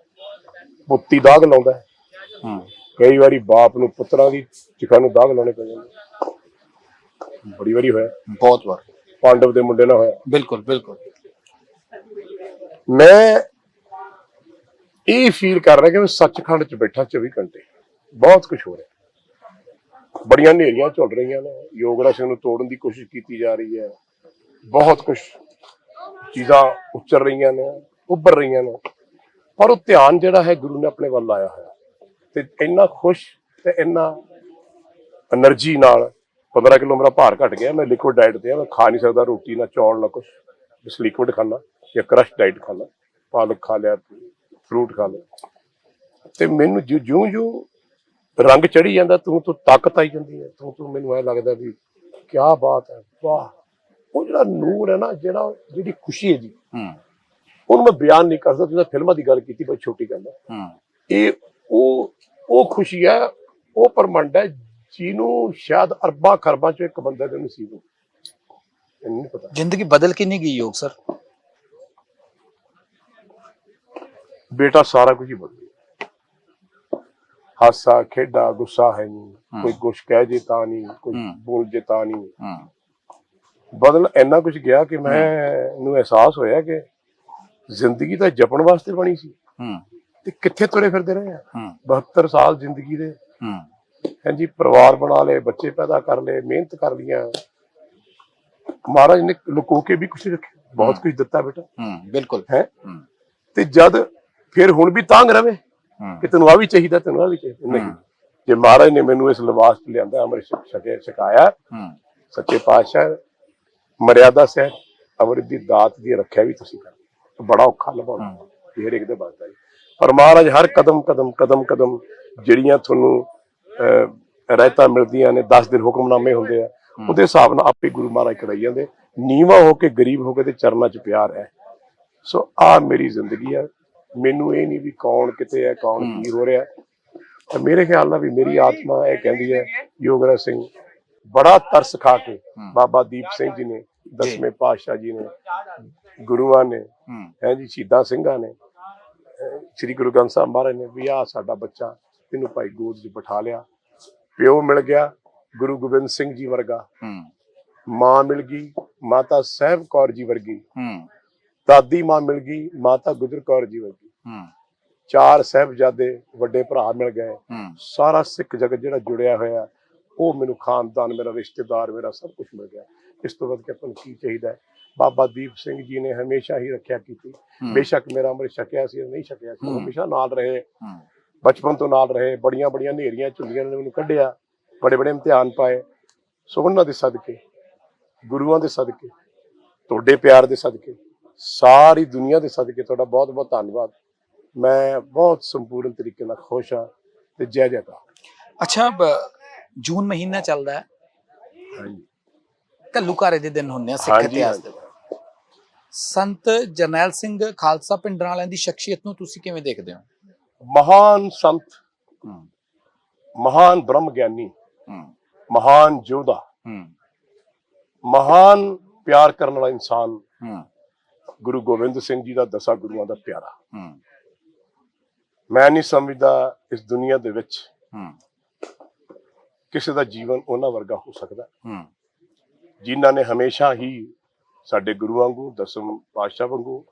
Speaker 2: ਪੁੱਤੀ ਦਾਗ ਲਾਉਂਦਾ ਹੈ?
Speaker 1: ਹੂੰ।
Speaker 2: ਕਈ ਵਾਰੀ ਬਾਪ ਨੂੰ ਪੁੱਤਰਾਂ ਦੀ ਚਿਖਾ ਨੂੰ ਦਾਗ ਲਾਉਣੇ ਪੈ ਜਾਂਦੇ। ਬੜੀ ਵਾਰੀ ਹੋਇਆ।
Speaker 1: ਬਹੁਤ ਵਾਰ।
Speaker 2: ਪਾਂਡਵ ਦੇ ਮੁੰਡੇ ਨਾਲ ਹੋਇਆ।
Speaker 1: ਬਿਲਕੁਲ ਬਿਲਕੁਲ।
Speaker 2: ਮੈਂ ਇਹ ਫੀਲ ਕਰ ਰਿਹਾ ਕਿ ਮੈਂ ਸੱਚਖੰਡ 'ਚ ਬੈਠਾ 24 ਘੰਟੇ। ਬਹੁਤ ਕੁਝ ਹੋ ਰਿਹਾ। ਬੜੀਆਂ ਨੇਰੀਆਂ ਚੱਲ ਰਹੀਆਂ ਨੇ। ਯੋਗਰਾ ਸਿੰਘ ਨੂੰ ਤੋੜਨ ਦੀ ਕੋਸ਼ਿਸ਼ ਕੀਤੀ ਜਾ ਰਹੀ ਹੈ। ਬਹੁਤ ਕੁਝ ਚੀਜ਼ਾਂ ਉੱਚਰ ਰਹੀਆਂ ਨੇ ਉੱਭਰ ਰਹੀਆਂ ਨੇ। ਪਰ ਉਹ ਧਿਆਨ ਜਿਹੜਾ ਹੈ ਗੁਰੂ ਨੇ ਆਪਣੇ ਵੱਲ ਲਾਇਆ ਹੋਇਆ। ਤੇ ਇੰਨਾ ਖੁਸ਼ ਤੇ ਇੰਨਾ એનર્ਜੀ ਨਾਲ 15 ਕਿਲੋ ਮੇਰਾ ਭਾਰ ਘਟ ਗਿਆ ਮੈਂ ਲਿਕੁਇਡ ਡਾਈਟ ਤੇ ਆ ਮੈਂ ਖਾ ਨਹੀਂ ਸਕਦਾ ਰੋਟੀ ਨਾ ਚੌਲ ਨਾ ਕੁਝ ਬਸ ਲਿਕੁਇਡ ਖਾਣਾ ਜਾਂ ਕਰਸ਼ ਡਾਈਟ ਖਾਣਾ ਪਾਲਕ ਖਾ ਲਿਆ ਫਰੂਟ ਖਾ ਲਿਆ ਤੇ ਮੈਨੂੰ ਜਿਉਂ ਜਿਉਂ ਰੰਗ ਚੜੀ ਜਾਂਦਾ ਤੂੰ ਤੂੰ ਤਾਕਤ ਆਈ ਜਾਂਦੀ ਹੈ। ਤੂੰ ਤੂੰ ਮੈਨੂੰ ਐ ਲੱਗਦਾ ਵੀ ਕੀ ਬਾਤ ਹੈ ਵਾਹ। ਉਹ ਜਿਹੜਾ ਨੂਰ ਹੈ ਨਾ ਜਿਹੜਾ ਜਿਹੜੀ ਖੁਸ਼ੀ ਹੈ ਜੀ
Speaker 1: ਹੂੰ।
Speaker 2: ਉਹਨੂੰ ਮੈਂ ਬਿਆਨ ਨਹੀਂ ਕਰ ਸਕਦਾ ਤੁਸੀਂ ਫਿਲਮਾਂ ਦੀ ਗੱਲ ਕੀਤੀ ਬੜੀ ਛੋਟੀ ਗੱਲ ਹੈ।
Speaker 1: ਹੂੰ।
Speaker 2: ਇਹ ਉਹ ਉਹ ਖੁਸ਼ੀ ਹੈ ਉਹ ਪਰਮੰਡ ਹੈ ਜਿਹਨੂੰ ਸ਼ਾਇਦ ਅਰਬਾਂ ਖਰਬਾਂ ਚੋਂ ਇੱਕ ਬੰਦੇ ਦੇ ਨਸੀਬ ਹੋ ਮੈਨੂੰ ਨਹੀਂ ਪਤਾ।
Speaker 1: ਜ਼ਿੰਦਗੀ ਬਦਲ ਕਿੰਨੀ ਗਈ ਯੋਗ ਸਰ?
Speaker 2: ਬੇਟਾ ਸਾਰਾ ਕੁਝ ਹੀ ਬਦਲ ਗਿਆ। ਹਾਸਾ ਖੇਡਾ ਗੁੱਸਾ ਹੈ ਨਹੀਂ। ਕੋਈ ਕੁਛ ਕਹਿ ਜੇ ਤਾਂ ਨਹੀਂ ਕੋਈ। ਬੋਲ ਜੇ ਤਾਂ ਨਹੀਂ। ਬਦਲ ਇੰਨਾ ਕੁਝ ਗਿਆ ਕਿ ਮੈਨੂੰ ਅਹਿਸਾਸ ਹੋਇਆ ਕਿ ਜ਼ਿੰਦਗੀ ਤਾਂ ਜਪਣ ਵਾਸਤੇ ਬਣੀ ਸੀ। ਤੇ ਕਿੱਥੇ ਤੁਰੇ ਫਿਰਦੇ ਰਹੇ ਆ?
Speaker 1: ਹੂੰ।
Speaker 2: 72 ਸਾਲ ਜ਼ਿੰਦਗੀ ਦੇ ਹਾਂਜੀ ਪਰਿਵਾਰ ਬਣਾ ਲਏ ਬੱਚੇ ਪੈਦਾ ਕਰ ਲਏ ਮਿਹਨਤ ਕਰ ਲੀਆਂ ਮਹਾਰਾਜ ਨੇ ਲੁਕੋ ਕੇ ਵੀ ਕੁਝ ਰੱਖਿਆ ਬਹੁਤ ਕੁਝ ਦਿੱਤਾ ਬੇਟਾ।
Speaker 1: ਹੂੰ ਬਿਲਕੁਲ।
Speaker 2: ਹੈ? ਤੇ ਜਦ ਫਿਰ ਹੁਣ ਵੀ ਤਾਂਗ ਰਵੇ ਕਿ ਤੈਨੂੰ ਆ ਵੀ ਚਾਹੀਦਾ ਤੈਨੂੰ ਆ ਵੀ ਚਾਹੀਦਾ। ਨਹੀਂ ਜੇ ਮਹਾਰਾਜ ਨੇ ਮੈਨੂੰ ਇਸ ਲਿਬਾਸ 'ਚ ਲਿਆਂਦਾ ਅੰਮ੍ਰਿਤ ਛਕ- ਛਕਿਆ
Speaker 1: ਹੂੰ।
Speaker 2: ਸੱਚੇ ਪਾਤਸ਼ਾਹ ਮਰਿਆਦਾ ਸਹਿਤ ਅੰਮ੍ਰਿਤ ਦੀ ਦਾਤ ਦੀ ਰੱਖਿਆ ਵੀ ਤੁਸੀਂ ਕਰ। ਬੜਾ ਔਖਾ ਲਵਾਉਣਾ ਇਹ ਹਰੇਕ ਦੇ ਬਾਤ ਹੈ। ਪਰ ਮਹਾਰਾਜ ਹਰ ਕਦਮ ਕਦਮ ਕਦਮ ਕਦਮ ਜਿਹੜੀਆਂ ਤੁਹਾਨੂੰ ਰਹਿਤਾਂ ਮਿਲਦੀਆਂ ਨੇ 10 ਦਿਨ ਹੁਕਮਨਾਮੇ ਹੁੰਦੇ ਆ। ਉਹਦੇ ਹਿਸਾਬ ਨਾਲ ਆਪੇ ਗੁਰੂ ਮਹਾਰਾਜ ਕਰਾਈ ਜਾਂਦੇ। ਨੀਵਾ ਹੋ ਕੇ ਗਰੀਬ ਹੋ ਕੇ ਤੇ ਚਰਨਾਂ 'ਚ ਪਿਆਰ ਹੈ। ਸੋ ਆ ਮੇਰੀ ਜ਼ਿੰਦਗੀ ਆ। ਮੈਨੂੰ ਇਹ ਨਹੀਂ ਵੀ ਕੌਣ ਕਿਤੇ ਹੈ ਕੌਣ ਕੀ ਹੋ ਰਿਹਾ। ਤੇ ਮੇਰੇ ਖਿਆਲ ਨਾਲ ਵੀ ਮੇਰੀ ਆਤਮਾ ਇਹ ਕਹਿੰਦੀ ਹੈ ਯੋਗਰਾਜ ਸਿੰਘ ਬੜਾ ਤਰਸ ਖਾ ਕੇ ਬਾਬਾ ਦੀਪ ਸਿੰਘ ਜੀ ਨੇ ਦਸਵੇਂ ਪਾਤਸ਼ਾਹ ਜੀ ਨੇ ਗੁਰੂਆਂ ਨੇ
Speaker 1: ਹੂੰ।
Speaker 2: ਜੀ ਸ਼ਹੀਦਾਂ ਸਿੰਘਾਂ ਨੇ ਸ੍ਰੀ ਗੁਰੂ ਗ੍ਰੰਥ ਸਾਹਿਬ ਮਹਾਰਾਜ ਨੇ ਵੀ ਆ ਸਾਡਾ ਬੱਚਾ ਇਹਨੂੰ ਭਾਈ ਗੋਦ 'ਚ ਬਿਠਾ ਲਿਆ ਪਿਓ ਮਿਲ ਗਿਆ ਗੁਰੂ ਗੋਬਿੰਦ ਸਿੰਘ ਜੀ ਵਰਗਾ।
Speaker 1: ਹੂੰ।
Speaker 2: ਮਾਂ ਮਿਲ ਗਈ ਮਾਤਾ ਸਾਹਿਬ ਕੌਰ ਜੀ ਵਰਗੀ।
Speaker 1: ਹੂੰ।
Speaker 2: ਦਾਦੀ ਮਾਂ ਮਿਲ ਗਈ ਮਾਤਾ ਗੁਜਰ ਕੌਰ ਜੀ ਵਰਗੀ।
Speaker 1: ਹੂੰ।
Speaker 2: ਚਾਰ ਸਾਹਿਬਜ਼ਾਦੇ ਵੱਡੇ ਭਰਾ ਮਿਲ ਗਏ। ਸਾਰਾ ਸਿੱਖ ਜਗਤ ਜਿਹੜਾ ਜੁੜਿਆ ਹੋਇਆ ਉਹ ਮੈਨੂੰ ਖਾਨਦਾਨ ਮੇਰਾ ਰਿਸ਼ਤੇਦਾਰ ਮੇਰਾ ਸਭ ਕੁਝ ਮਿਲ ਗਿਆ। ਇਸ ਤੋਂ ਵੱਧ ਕੇ ਆਪਾਂ ਨੂੰ ਕੀ ਚਾਹੀਦਾ ਹੈ? ਬਾਬਾ ਦੀਪ ਸਿੰਘ ਜੀ ਨੇ ਹਮੇਸ਼ਾ ਹੀ ਰੱਖਿਆ ਕੀਤੀ। ਬੇਸ਼ੱਕ ਮੇਰਾ ਅੰਮ੍ਰਿਤ ਛਕਿਆ ਸੀ ਨਹੀਂ ਛਕਿਆ ਸੀ। ਹਮੇਸ਼ਾ ਨਾਲ ਰਹੇ। ਬਚਪਨ ਤੋਂ ਨਾਲ ਰਹੇ ਬੜੀਆਂ ਬੜੀਆਂ ਨੇਰੀਆਂ ਝੁੱਲੀਆਂ ਨੇ ਮੈਨੂੰ ਕੱਢਿਆ ਬੜੇ ਬੜੇ ਇਮਤਿਹਾਨ ਪਾਏ। ਸੋ ਉਹਨਾਂ ਦੇ ਸਦਕੇ ਗੁਰੂਆਂ ਦੇ ਸਦਕੇ ਤੁਹਾਡੇ ਪਿਆਰ ਦੇ ਸਦਕੇ ਸਾਰੀ ਦੁਨੀਆ ਦੇ ਸਦਕੇ ਤੁਹਾਡਾ ਬਹੁਤ ਬਹੁਤ ਧੰਨਵਾਦ। ਮੈਂ ਬਹੁਤ ਸੰਪੂਰਨ ਤਰੀਕੇ ਨਾਲ ਖੁਸ਼ ਹਾਂ ਤੇ ਜੈ ਜੈਕਾਰ।
Speaker 1: ਅੱਛਾ ਜੂਨ ਮਹੀਨਾ ਚੱਲਦਾ ਹੈ।
Speaker 2: ਹਾਂਜੀ।
Speaker 1: ਘੱਲੂਘਾਰੇ ਦੇ ਦਿਨ ਹੁੰਦੇ ਆ ਸਿੱਖ
Speaker 2: ਹਾਂਜੀ,
Speaker 1: ਇਤਿਹਾਸ ਦੇ ਸੰਤ ਜਰਨੈਲ ਸਿੰਘ ਖਾਲਸਾ ਪਿੰਡਰਾਂ ਵਾਲਿਆਂ ਦੀ ਸ਼ਖਸੀਅਤ ਨੂੰ ਤੁਸੀਂ ਕਿਵੇਂ ਦੇਖਦੇ ਹੋ?
Speaker 2: ਮਹਾਨ ਸੰਤ ਮਹਾਨ ਬ੍ਰਹਮ ਗਿਆਨੀ ਮਹਾਨ ਯੋਧਾ ਮਹਾਨ ਪਿਆਰ ਕਰਨ ਵਾਲਾ ਇਨਸਾਨ ਗੁਰੂ ਗੋਬਿੰਦ ਸਿੰਘ ਜੀ ਦਾ ਦਸਾਂ ਗੁਰੂਆਂ ਦਾ ਪਿਆਰਾ। ਮੈਂ ਨਹੀਂ ਸਮਝਦਾ ਇਸ ਦੁਨੀਆ ਦੇ ਵਿੱਚ ਕਿਸੇ ਦਾ ਜੀਵਨ ਉਹਨਾਂ ਵਰਗਾ ਹੋ ਸਕਦਾ। ਜਿਨ੍ਹਾਂ ਨੇ ਹਮੇਸ਼ਾ ਹੀ ਸਾਡੇ ਗੁਰੂਆਂ ਵਾਂਗੂ ਦਸਮ ਪਾਤਸ਼ਾਹ ਵਾਂਗੂ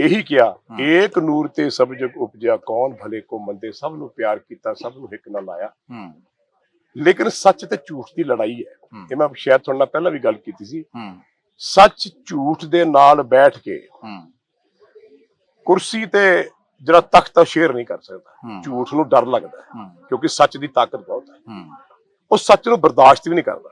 Speaker 2: ਇਹੀ ਕਿਹਾ। ਏਕ ਨੂਰ ਤੇ ਸਭ ਜਗ ਉਪਜਿਆ ਕੌਣ ਭਲੇ ਕੋ ਮੰਦੇ? ਸਭ ਨੂੰ ਪਿਆਰ ਕੀਤਾ ਸਭ ਨੂੰ ਇੱਕ ਨਾਲ ਲਾਇਆ। ਲੇਕਿਨ ਸੱਚ ਤੇ ਝੂਠ ਦੀ ਲੜਾਈ ਹੈ। ਇਹ ਮੈਂ ਸ਼ਾਇਦ ਤੁਹਾਡੇ ਨਾਲ ਪਹਿਲਾਂ ਵੀ ਗੱਲ ਕੀਤੀ ਸੀ। ਸੱਚ ਝੂਠ ਦੇ ਨਾਲ ਬੈਠ ਕੇ ਕੁਰਸੀ ਤੇ ਜਿਹੜਾ ਤਖਤ ਆ ਸ਼ੇਅਰ ਨਹੀਂ ਕਰ ਸਕਦਾ। ਝੂਠ ਨੂੰ ਡਰ ਲੱਗਦਾ ਕਿਉਂਕਿ ਸੱਚ ਦੀ ਤਾਕਤ ਬਹੁਤ ਹੈ। ਉਹ ਸੱਚ ਨੂੰ ਬਰਦਾਸ਼ਤ ਵੀ ਨਹੀਂ ਕਰਦਾ।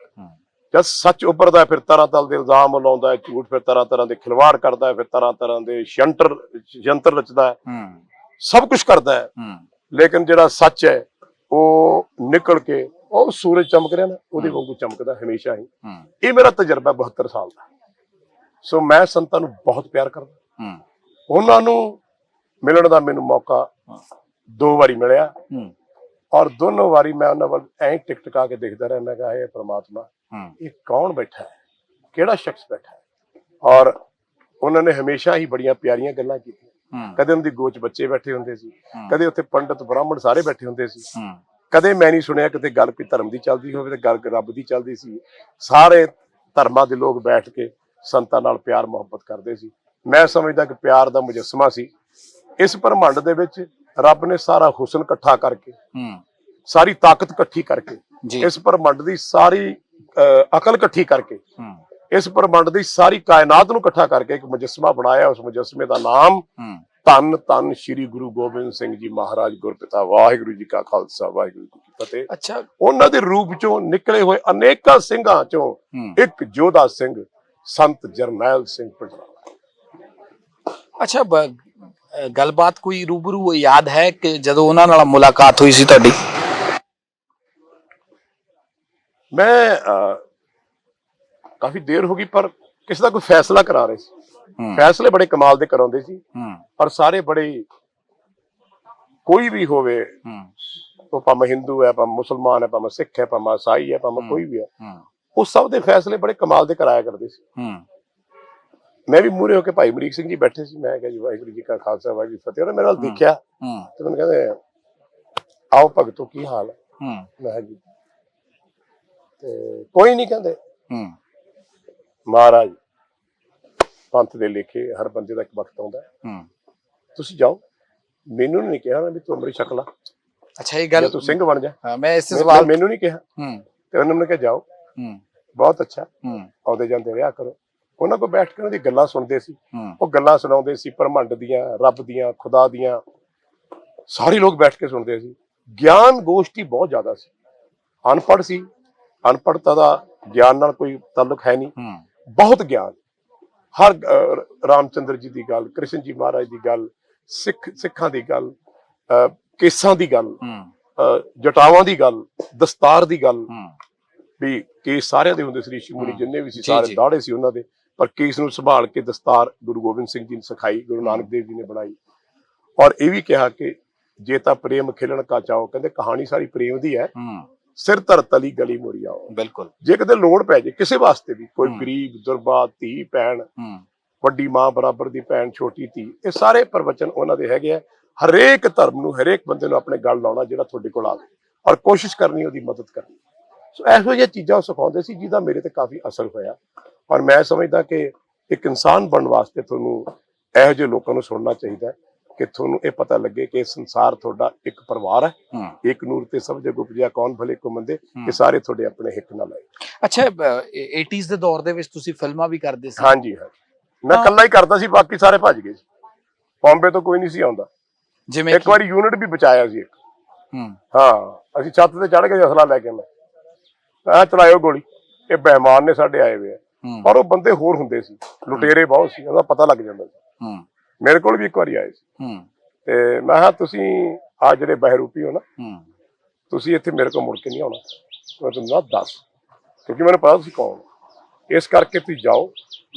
Speaker 2: ਜਦ ਸੱਚ ਉੱਭਰਦਾ ਫਿਰ ਤਰ੍ਹਾਂ ਤਰ੍ਹਾਂ ਦੇ ਇਲਜ਼ਾਮ ਲਾਉਂਦਾ ਹੈ ਝੂਠ ਫਿਰ ਤਰ੍ਹਾਂ ਤਰ੍ਹਾਂ ਦੇ ਖਿਲਵਾੜ ਕਰਦਾ ਹੈ ਫਿਰ ਤਰ੍ਹਾਂ ਤਰ੍ਹਾਂ ਦੇ ਸ਼ੰਟਰ ਯੰਤਰ ਰਚਦਾ ਹੈ। ਸਭ ਕੁਝ ਕਰਦਾ ਹੈ। ਲੇਕਿਨ ਜਿਹੜਾ ਸੱਚ ਹੈ ਉਹ ਨਿਕਲ ਕੇ ਉਹ ਸੂਰਜ ਚਮਕ ਰਿਹਾ ਨਾ ਉਹਦੇ। ਵਾਂਗੂ ਚਮਕਦਾ ਹਮੇਸ਼ਾ ਹੀ। ਇਹ ਮੇਰਾ ਤਜਰਬਾ 72 ਸਾਲ ਦਾ। ਸੋ ਮੈਂ ਸੰਤਾਂ ਨੂੰ ਬਹੁਤ ਪਿਆਰ ਕਰਦਾ। ਉਹਨਾਂ ਨੂੰ ਮਿਲਣ ਦਾ ਮੈਨੂੰ ਮੌਕਾ। ਦੋ ਵਾਰੀ ਮਿਲਿਆ। ਔਰ ਦੋਨੋਂ ਵਾਰੀ ਮੈਂ ਉਹਨਾਂ ਵੱਲ ਐਂ ਟਿਕ ਟਿਕਾ ਕੇ ਦੇਖਦਾ ਰਿਹਾ ਮੈਂ ਕਿਹਾ ਇਹ ਪ੍ਰਮਾਤਮਾ ਇਹ ਕੌਣ ਬੈਠਾ ਹੈ? ਕਿਹੜਾ ਸ਼ਖਸ ਬੈਠਾ ਹੈ? ਔਰ ਉਹਨਾਂ ਨੇ ਹਮੇਸ਼ਾ ਹੀ ਬੜੀਆਂ ਪਿਆਰੀਆਂ ਗੱਲਾਂ ਕੀਤੀਆਂ। ਕਦੇ ਉਹਨਾਂ ਦੀ ਗੋਚ ਬੱਚੇ ਬੈਠੇ ਹੁੰਦੇ ਸੀ। ਕਦੇ ਉੱਥੇ ਪੰਡਤ ਬ੍ਰਾਹਮਣ ਸਾਰੇ ਬੈਠੇ ਹੁੰਦੇ ਸੀ। ਕਦੇ ਮੈਂ ਨਹੀਂ ਸੁਣਿਆ ਕਿਤੇ ਗੱਲ ਕੋਈ ਧਰਮ ਦੀ ਚੱਲਦੀ ਹੋਵੇ ਤੇ ਗੱਲ ਰੱਬ ਦੀ ਚੱਲਦੀ ਸੀ। ਸਾਰੇ ਧਰਮਾਂ ਦੇ ਲੋਕ ਬੈਠ ਕੇ ਸੰਤਾਂ ਨਾਲ ਪਿਆਰ ਮੁਹੱਬਤ ਕਰਦੇ ਸੀ। ਮੈਂ ਸਮਝਦਾ ਕਿ ਪਿਆਰ ਦਾ ਮੁਜੱਸਮਾ ਸੀ। ਇਸ ਬ੍ਰਹਮੰਡ ਦੇ ਵਿੱਚ ਰੱਬ ਨੇ ਸਾਰਾ ਹੁਸਨ ਇਕੱਠਾ ਕਰਕੇ
Speaker 1: ਹੂੰ।
Speaker 2: ਸਾਰੀ ਤਾਕਤ ਇਕੱਠੀ ਕਰਕੇ ਇਸ ਬ੍ਰਹਮੰਡ ਦੀ ਸਾਰੀ ਅਕਲ ਇਕੱਠੀ ਕਰਕੇ ਇਸ ਬ੍ਰਹਮੰਡ ਦੀ ਸਾਰੀ ਕਾਇਨਾਤ ਨੂੰ ਇਕੱਠਾ ਕਰਕੇ ਇੱਕ ਮੁਜੱਸਮਾ ਬਣਾਇਆ ਉਸ ਮੁਜੱਸਮੇ ਦਾ ਨਾਮ ਧੰਨ ਧੰਨ ਸ੍ਰੀ ਗੁਰੂ ਗੋਬਿੰਦ ਸਿੰਘ ਜੀ ਮਹਾਰਾਜ ਗੁਰਪਿਤਾ ਵਾਹਿਗੁਰੂ ਜੀ ਕਾ ਖਾਲਸਾ ਵਾਹਿਗੁਰੂ ਜੀ ਕੀ ਫਤਿਹ।
Speaker 1: ਅੱਛਾ।
Speaker 2: ਉਹਨਾਂ ਦੇ ਰੂਪ ਚੋਂ ਨਿਕਲੇ ਹੋਏ ਅਨੇਕਾਂ ਸਿੰਘਾਂ ਚੋਂ ਇੱਕ ਯੋਧਾ ਸਿੰਘ ਸੰਤ ਜਰਨੈਲ ਸਿੰਘ ਪਟਵਾਲਾ
Speaker 1: ਅੱਛਾ ਗੱਲਬਾਤ ਕੋਈ ਰੂਬਰੂ ਯਾਦ ਹੈ ਕਿ ਜਦੋਂ ਉਹਨਾਂ ਨਾਲ ਮੁਲਾਕਾਤ ਹੋਈ ਸੀ ਤੁਹਾਡੀ?
Speaker 2: ਮੈਂ ਕਾਫੀ ਦੇਰ ਹੋ ਗਈ ਪਰ ਕਿਸੇ ਦਾ ਕੋਈ ਫੈਸਲਾ ਕਰਾ ਰਹੇ ਸੀ। ਫੈਸਲੇ ਬੜੇ ਕਮਾਲ ਦੇ ਕਰਾਉਂਦੇ ਸੀ। ਪਰ ਸਾਰੇ ਬੜੇ ਕੋਈ ਵੀ ਹੋਵੇ ਉਹ ਭਾਵੇਂ ਹਿੰਦੂ ਹੈ ਭਾਵੇਂ ਮੁਸਲਮਾਨ ਹੈ ਭਾਵੇਂ ਸਿੱਖ ਹੈ ਭਾਵੇਂ ਈਸਾਈ ਹੈ ਭਾਵੇਂ। ਕੋਈ ਵੀ ਹੈ ਉਹ ਸਭ ਦੇ ਫੈਸਲੇ ਬੜੇ ਕਮਾਲ ਦੇ ਕਰਾਇਆ ਕਰਦੇ ਸੀ। ਮੈਂ ਵੀ ਮੂਰੇ ਹੋ ਕੇ ਭਾਈ ਮਰੀਕ ਸਿੰਘ ਜੀ ਬੈਠੇ ਸੀ। ਮੈਂ ਕਿਹਾ ਜੀ ਵਾਹਿਗੁਰੂ ਜੀ ਕਾ ਖਾਲਸਾ ਵਾਹਿਗੁਰੂ ਫਤਿਹ। ਉਹਨੇ ਮੇਰੇ
Speaker 1: ਹਮ।
Speaker 2: ਦੇਖਿਆ ਤੇ ਮੈਨੂੰ ਕਹਿੰਦੇ ਆਓ ਭਗਤੋ ਕੀ ਹਾਲ ਹੂੰ। ਮੈਂ ਕਿਹਾ ਜੀ ਤੇ ਕੋਈ ਨਹੀਂ ਕਹਿੰਦੇ।
Speaker 1: ਹੂੰ।
Speaker 2: ਮਹਾਰਾਜ ਪੰਥ ਦੇ ਲੇਖੇ ਹਰ ਬੰਦੇ ਦਾ ਇੱਕ ਵਕਤ ਆਉਂਦਾ। ਹੈ। ਤੁਸੀਂ ਜਾਓ। ਮੈਨੂੰ ਨਹੀਂ ਕਿਹਾ ਉਹਨਾਂ ਵੀ ਤੂੰ ਅੰਮ੍ਰਿਤ ਛਕ ਲਾ।
Speaker 1: ਅੱਛਾ ਇਹ ਗੱਲ
Speaker 2: ਤੂੰ ਸਿੰਘ ਬਣ ਜਾ।
Speaker 1: ਹਾਂ, ਮੈਂ ਇਸ ਸਵਾਲ
Speaker 2: ਮੈਨੂੰ ਨਹੀਂ ਕਿਹਾ।
Speaker 1: ਹੂੰ।
Speaker 2: ਤੇ ਉਹਨਾਂ ਨੇ ਕਿਹਾ ਜਾਓ।
Speaker 1: ਹੂੰ।
Speaker 2: ਬਹੁਤ ਅੱਛਾ।
Speaker 1: ਹੂੰ।
Speaker 2: ਆਉਂਦੇ ਜਾਂਦੇ ਰਿਹਾ ਕਰੋ। ਉਹਨਾਂ ਕੋਲ ਬੈਠ ਕੇ ਉਹਨਾਂ ਦੀ ਗੱਲਾਂ ਸੁਣਦੇ ਸੀ। ਉਹ ਗੱਲਾਂ ਸੁਣਾਉਂਦੇ ਸੀ ਬ੍ਰਹਮੰਡ ਦੀਆਂ ਰੱਬ ਦੀਆਂ ਖੁਦਾ ਦੀਆਂ। ਸਾਰੇ ਲੋਕ ਬੈਠ ਕੇ ਸੁਣਦੇ ਸੀ। ਗਿਆਨ ਗੋਸ਼ਟੀ ਬਹੁਤ ਜ਼ਿਆਦਾ ਸੀ। ਅਨਪੜ੍ਹ ਸੀ। ਅਨਪੜ੍ਹਤਾ ਦਾ ਗਿਆਨ ਨਾਲ ਕੋਈ ਤਾਲੁਕ ਹੈ ਨਹੀਂ। ਬਹੁਤ ਗਿਆਨ। ਹਰ ਰਾਮਚੰਦਰ ਜੀ ਦੀ ਗੱਲ ਕ੍ਰਿਸ਼ਨ ਜੀ ਮਹਾਰਾਜ ਦੀ ਗੱਲ ਸਿੱਖ ਸਿੱਖਾਂ ਦੀ ਗੱਲ ਕੇਸਾਂ ਦੀ ਗੱਲ ਜਟਾਵਾਂ ਦੀ ਗੱਲ ਦਸਤਾਰ ਦੀ ਗੱਲ। ਵੀ ਕੇਸ ਸਾਰਿਆਂ ਦੇ ਹੁੰਦੇ ਸੀ ਰਿਸ਼ੀ ਮੁਨੀ
Speaker 1: ਹਮ।
Speaker 2: ਜਿੰਨੇ ਵੀ ਸੀ ਸਾਰੇ। ਦਾੜੇ ਸੀ ਉਹਨਾਂ ਦੇ। ਪਰ ਕੇਸ ਨੂੰ ਸੰਭਾਲ ਕੇ ਦਸਤਾਰ ਗੁਰੂ ਗੋਬਿੰਦ ਸਿੰਘ ਜੀ ਨੇ ਸਿਖਾਈ ਗੁਰੂ ਨਾਨਕ ਦੇਵ ਜੀ ਨੇ ਬਣਾਈ। ਔਰ ਇਹ ਵੀ ਕਿਹਾ ਕਿ ਜੇ ਤਾਂ ਪ੍ਰੇਮ ਖਿਲਣ ਕਾ ਚਾਓ ਕਹਿੰਦੇ ਕਹਾਣੀ ਸਾਰੀ ਪ੍ਰੇਮ ਦੀ ਹੂੰ। ਸਿਰ ਧਰ ਤਲੀ ਗਲੀ ਮੋਰੀ ਆਓ
Speaker 1: ਬਿਲਕੁਲ।
Speaker 2: ਜੇ ਕਦੇ ਲੋੜ ਪੈ ਜੇ ਕਿਸੇ ਵਾਸਤੇ ਵੀ ਕੋਈ। ਗਰੀਬ ਦੁਰਬਾ ਧੀ ਭੈਣ ਵੱਡੀ ਮਾਂ ਬਰਾਬਰ ਦੀ ਭੈਣ ਛੋਟੀ ਧੀ ਇਹ ਸਾਰੇ ਪ੍ਰਵਚਨ ਉਹਨਾਂ ਦੇ ਹੈਗੇ ਆ। ਹਰੇਕ ਧਰਮ ਨੂੰ ਹਰੇਕ ਬੰਦੇ ਨੂੰ ਆਪਣੇ ਗੱਲ ਲਾਉਣਾ ਜਿਹੜਾ ਤੁਹਾਡੇ ਕੋਲ ਆਵੇ ਔਰ ਕੋਸ਼ਿਸ਼ ਕਰਨੀ ਉਹਦੀ ਮਦਦ ਕਰਨੀ। ਸੋ ਇਹੋ ਜਿਹੀਆਂ ਚੀਜ਼ਾਂ ਸਿਖਾਉਂਦੇ ਸੀ ਜਿਹਦਾ ਮੇਰੇ ਤੇ ਕਾਫੀ ਅਸਰ ਹੋਇਆ। ਔਰ ਮੈਂ ਸਮਝਦਾ ਕਿ ਇੱਕ ਇਨਸਾਨ ਬਣਨ ਵਾਸਤੇ ਤੁਹਾਨੂੰ ਇਹੋ ਜਿਹੇ ਲੋਕਾਂ ਨੂੰ ਸੁਣਨਾ ਚਾਹੀਦਾ ਹੈ। ਕਿ ਤੁਹਾਨੂੰ ਇਹ ਪਤਾ ਲੱਗੇ ਕਿ ਸੰਸਾਰ ਤੁਹਾਡਾ ਇੱਕ ਪਰਿਵਾਰ ਹੈ। ਇੱਕ ਨੂਰ ਤੇ ਸਭ ਜਗ ਉਪਜਿਆ ਕੌਣ ਭਲੇ ਕੋ ਮੰਦੇ। ਕਿ ਸਾਰੇ ਤੁਹਾਡੇ ਆਪਣੇ ਹਿੱਕ ਨਾਲ ਆਏ।
Speaker 1: ਅੱਛਾ ਅ, ਇਹ 80s ਦੇ ਦੌਰ ਦੇ ਵਿੱਚ ਤੁਸੀਂ ਫਿਲਮਾਂ ਵੀ ਕਰਦੇ ਸੀ।
Speaker 2: ਹਾਂਜੀ ਹਾਂ ਮੈਂ। ਇਕੱਲਾ ਹੀ ਕਰਦਾ ਸੀ ਬਾਕੀ ਸਾਰੇ ਭੱਜ ਗਏ ਸੀ। ਬੰਬੇ ਤੋਂ ਕੋਈ ਨਹੀਂ ਸੀ ਆਉਂਦਾ।
Speaker 1: ਜਿਵੇਂ
Speaker 2: ਇੱਕ ਵਾਰੀ ਯੂਨਿਟ ਵੀ ਬਚਾਇਆ ਸੀ ਇੱਕ।
Speaker 1: ਹੂੰ।
Speaker 2: ਹਾਂ ਅਸੀਂ ਛੱਤ ਤੇ ਚੜ ਕੇ ਅਸਲਾ ਲੈ ਕੇ ਮੈਂ ਆ ਚਲਾਇਓ ਗੋਲੀ। ਇਹ ਬਹਿਮਾਨ ਨੇ ਸਾਡੇ ਆਏ ਹੋਏ ਆ। ਪਰ ਉਹ ਬੰਦੇ ਹੋਰ ਹੁੰਦੇ ਸੀ। ਲੁਟੇਰੇ ਬਹੁਤ ਸੀ ਉਹਦਾ ਪਤਾ ਲੱਗ ਜਾਂਦਾ ਸੀ।
Speaker 1: ਹੂੰ।
Speaker 2: ਮੇਰੇ ਕੋਲ ਵੀ ਇੱਕ ਵਾਰੀ ਆਏ ਸੀ।
Speaker 1: ਹੂੰ।
Speaker 2: ਤੇ ਮੈਂ ਕਿਹਾ ਤੁਸੀਂ ਆ ਜਿਹੜੇ ਬਹਿਰੂਪੀ ਹੋ ਨਾ
Speaker 1: ਹੂੰ।
Speaker 2: ਤੁਸੀਂ ਇੱਥੇ ਮੇਰੇ ਕੋਲ ਮੁੜ ਕੇ ਨਹੀਂ ਆਉਣਾ। ਮੈਂ ਤੁਹਾਨੂੰ ਨਾ ਦੱਸ। ਕਿਉਂਕਿ ਮੈਨੂੰ ਪਤਾ ਤੁਸੀਂ ਕੌਣ ਹੋ। ਇਸ ਕਰਕੇ ਤੁਸੀਂ ਜਾਓ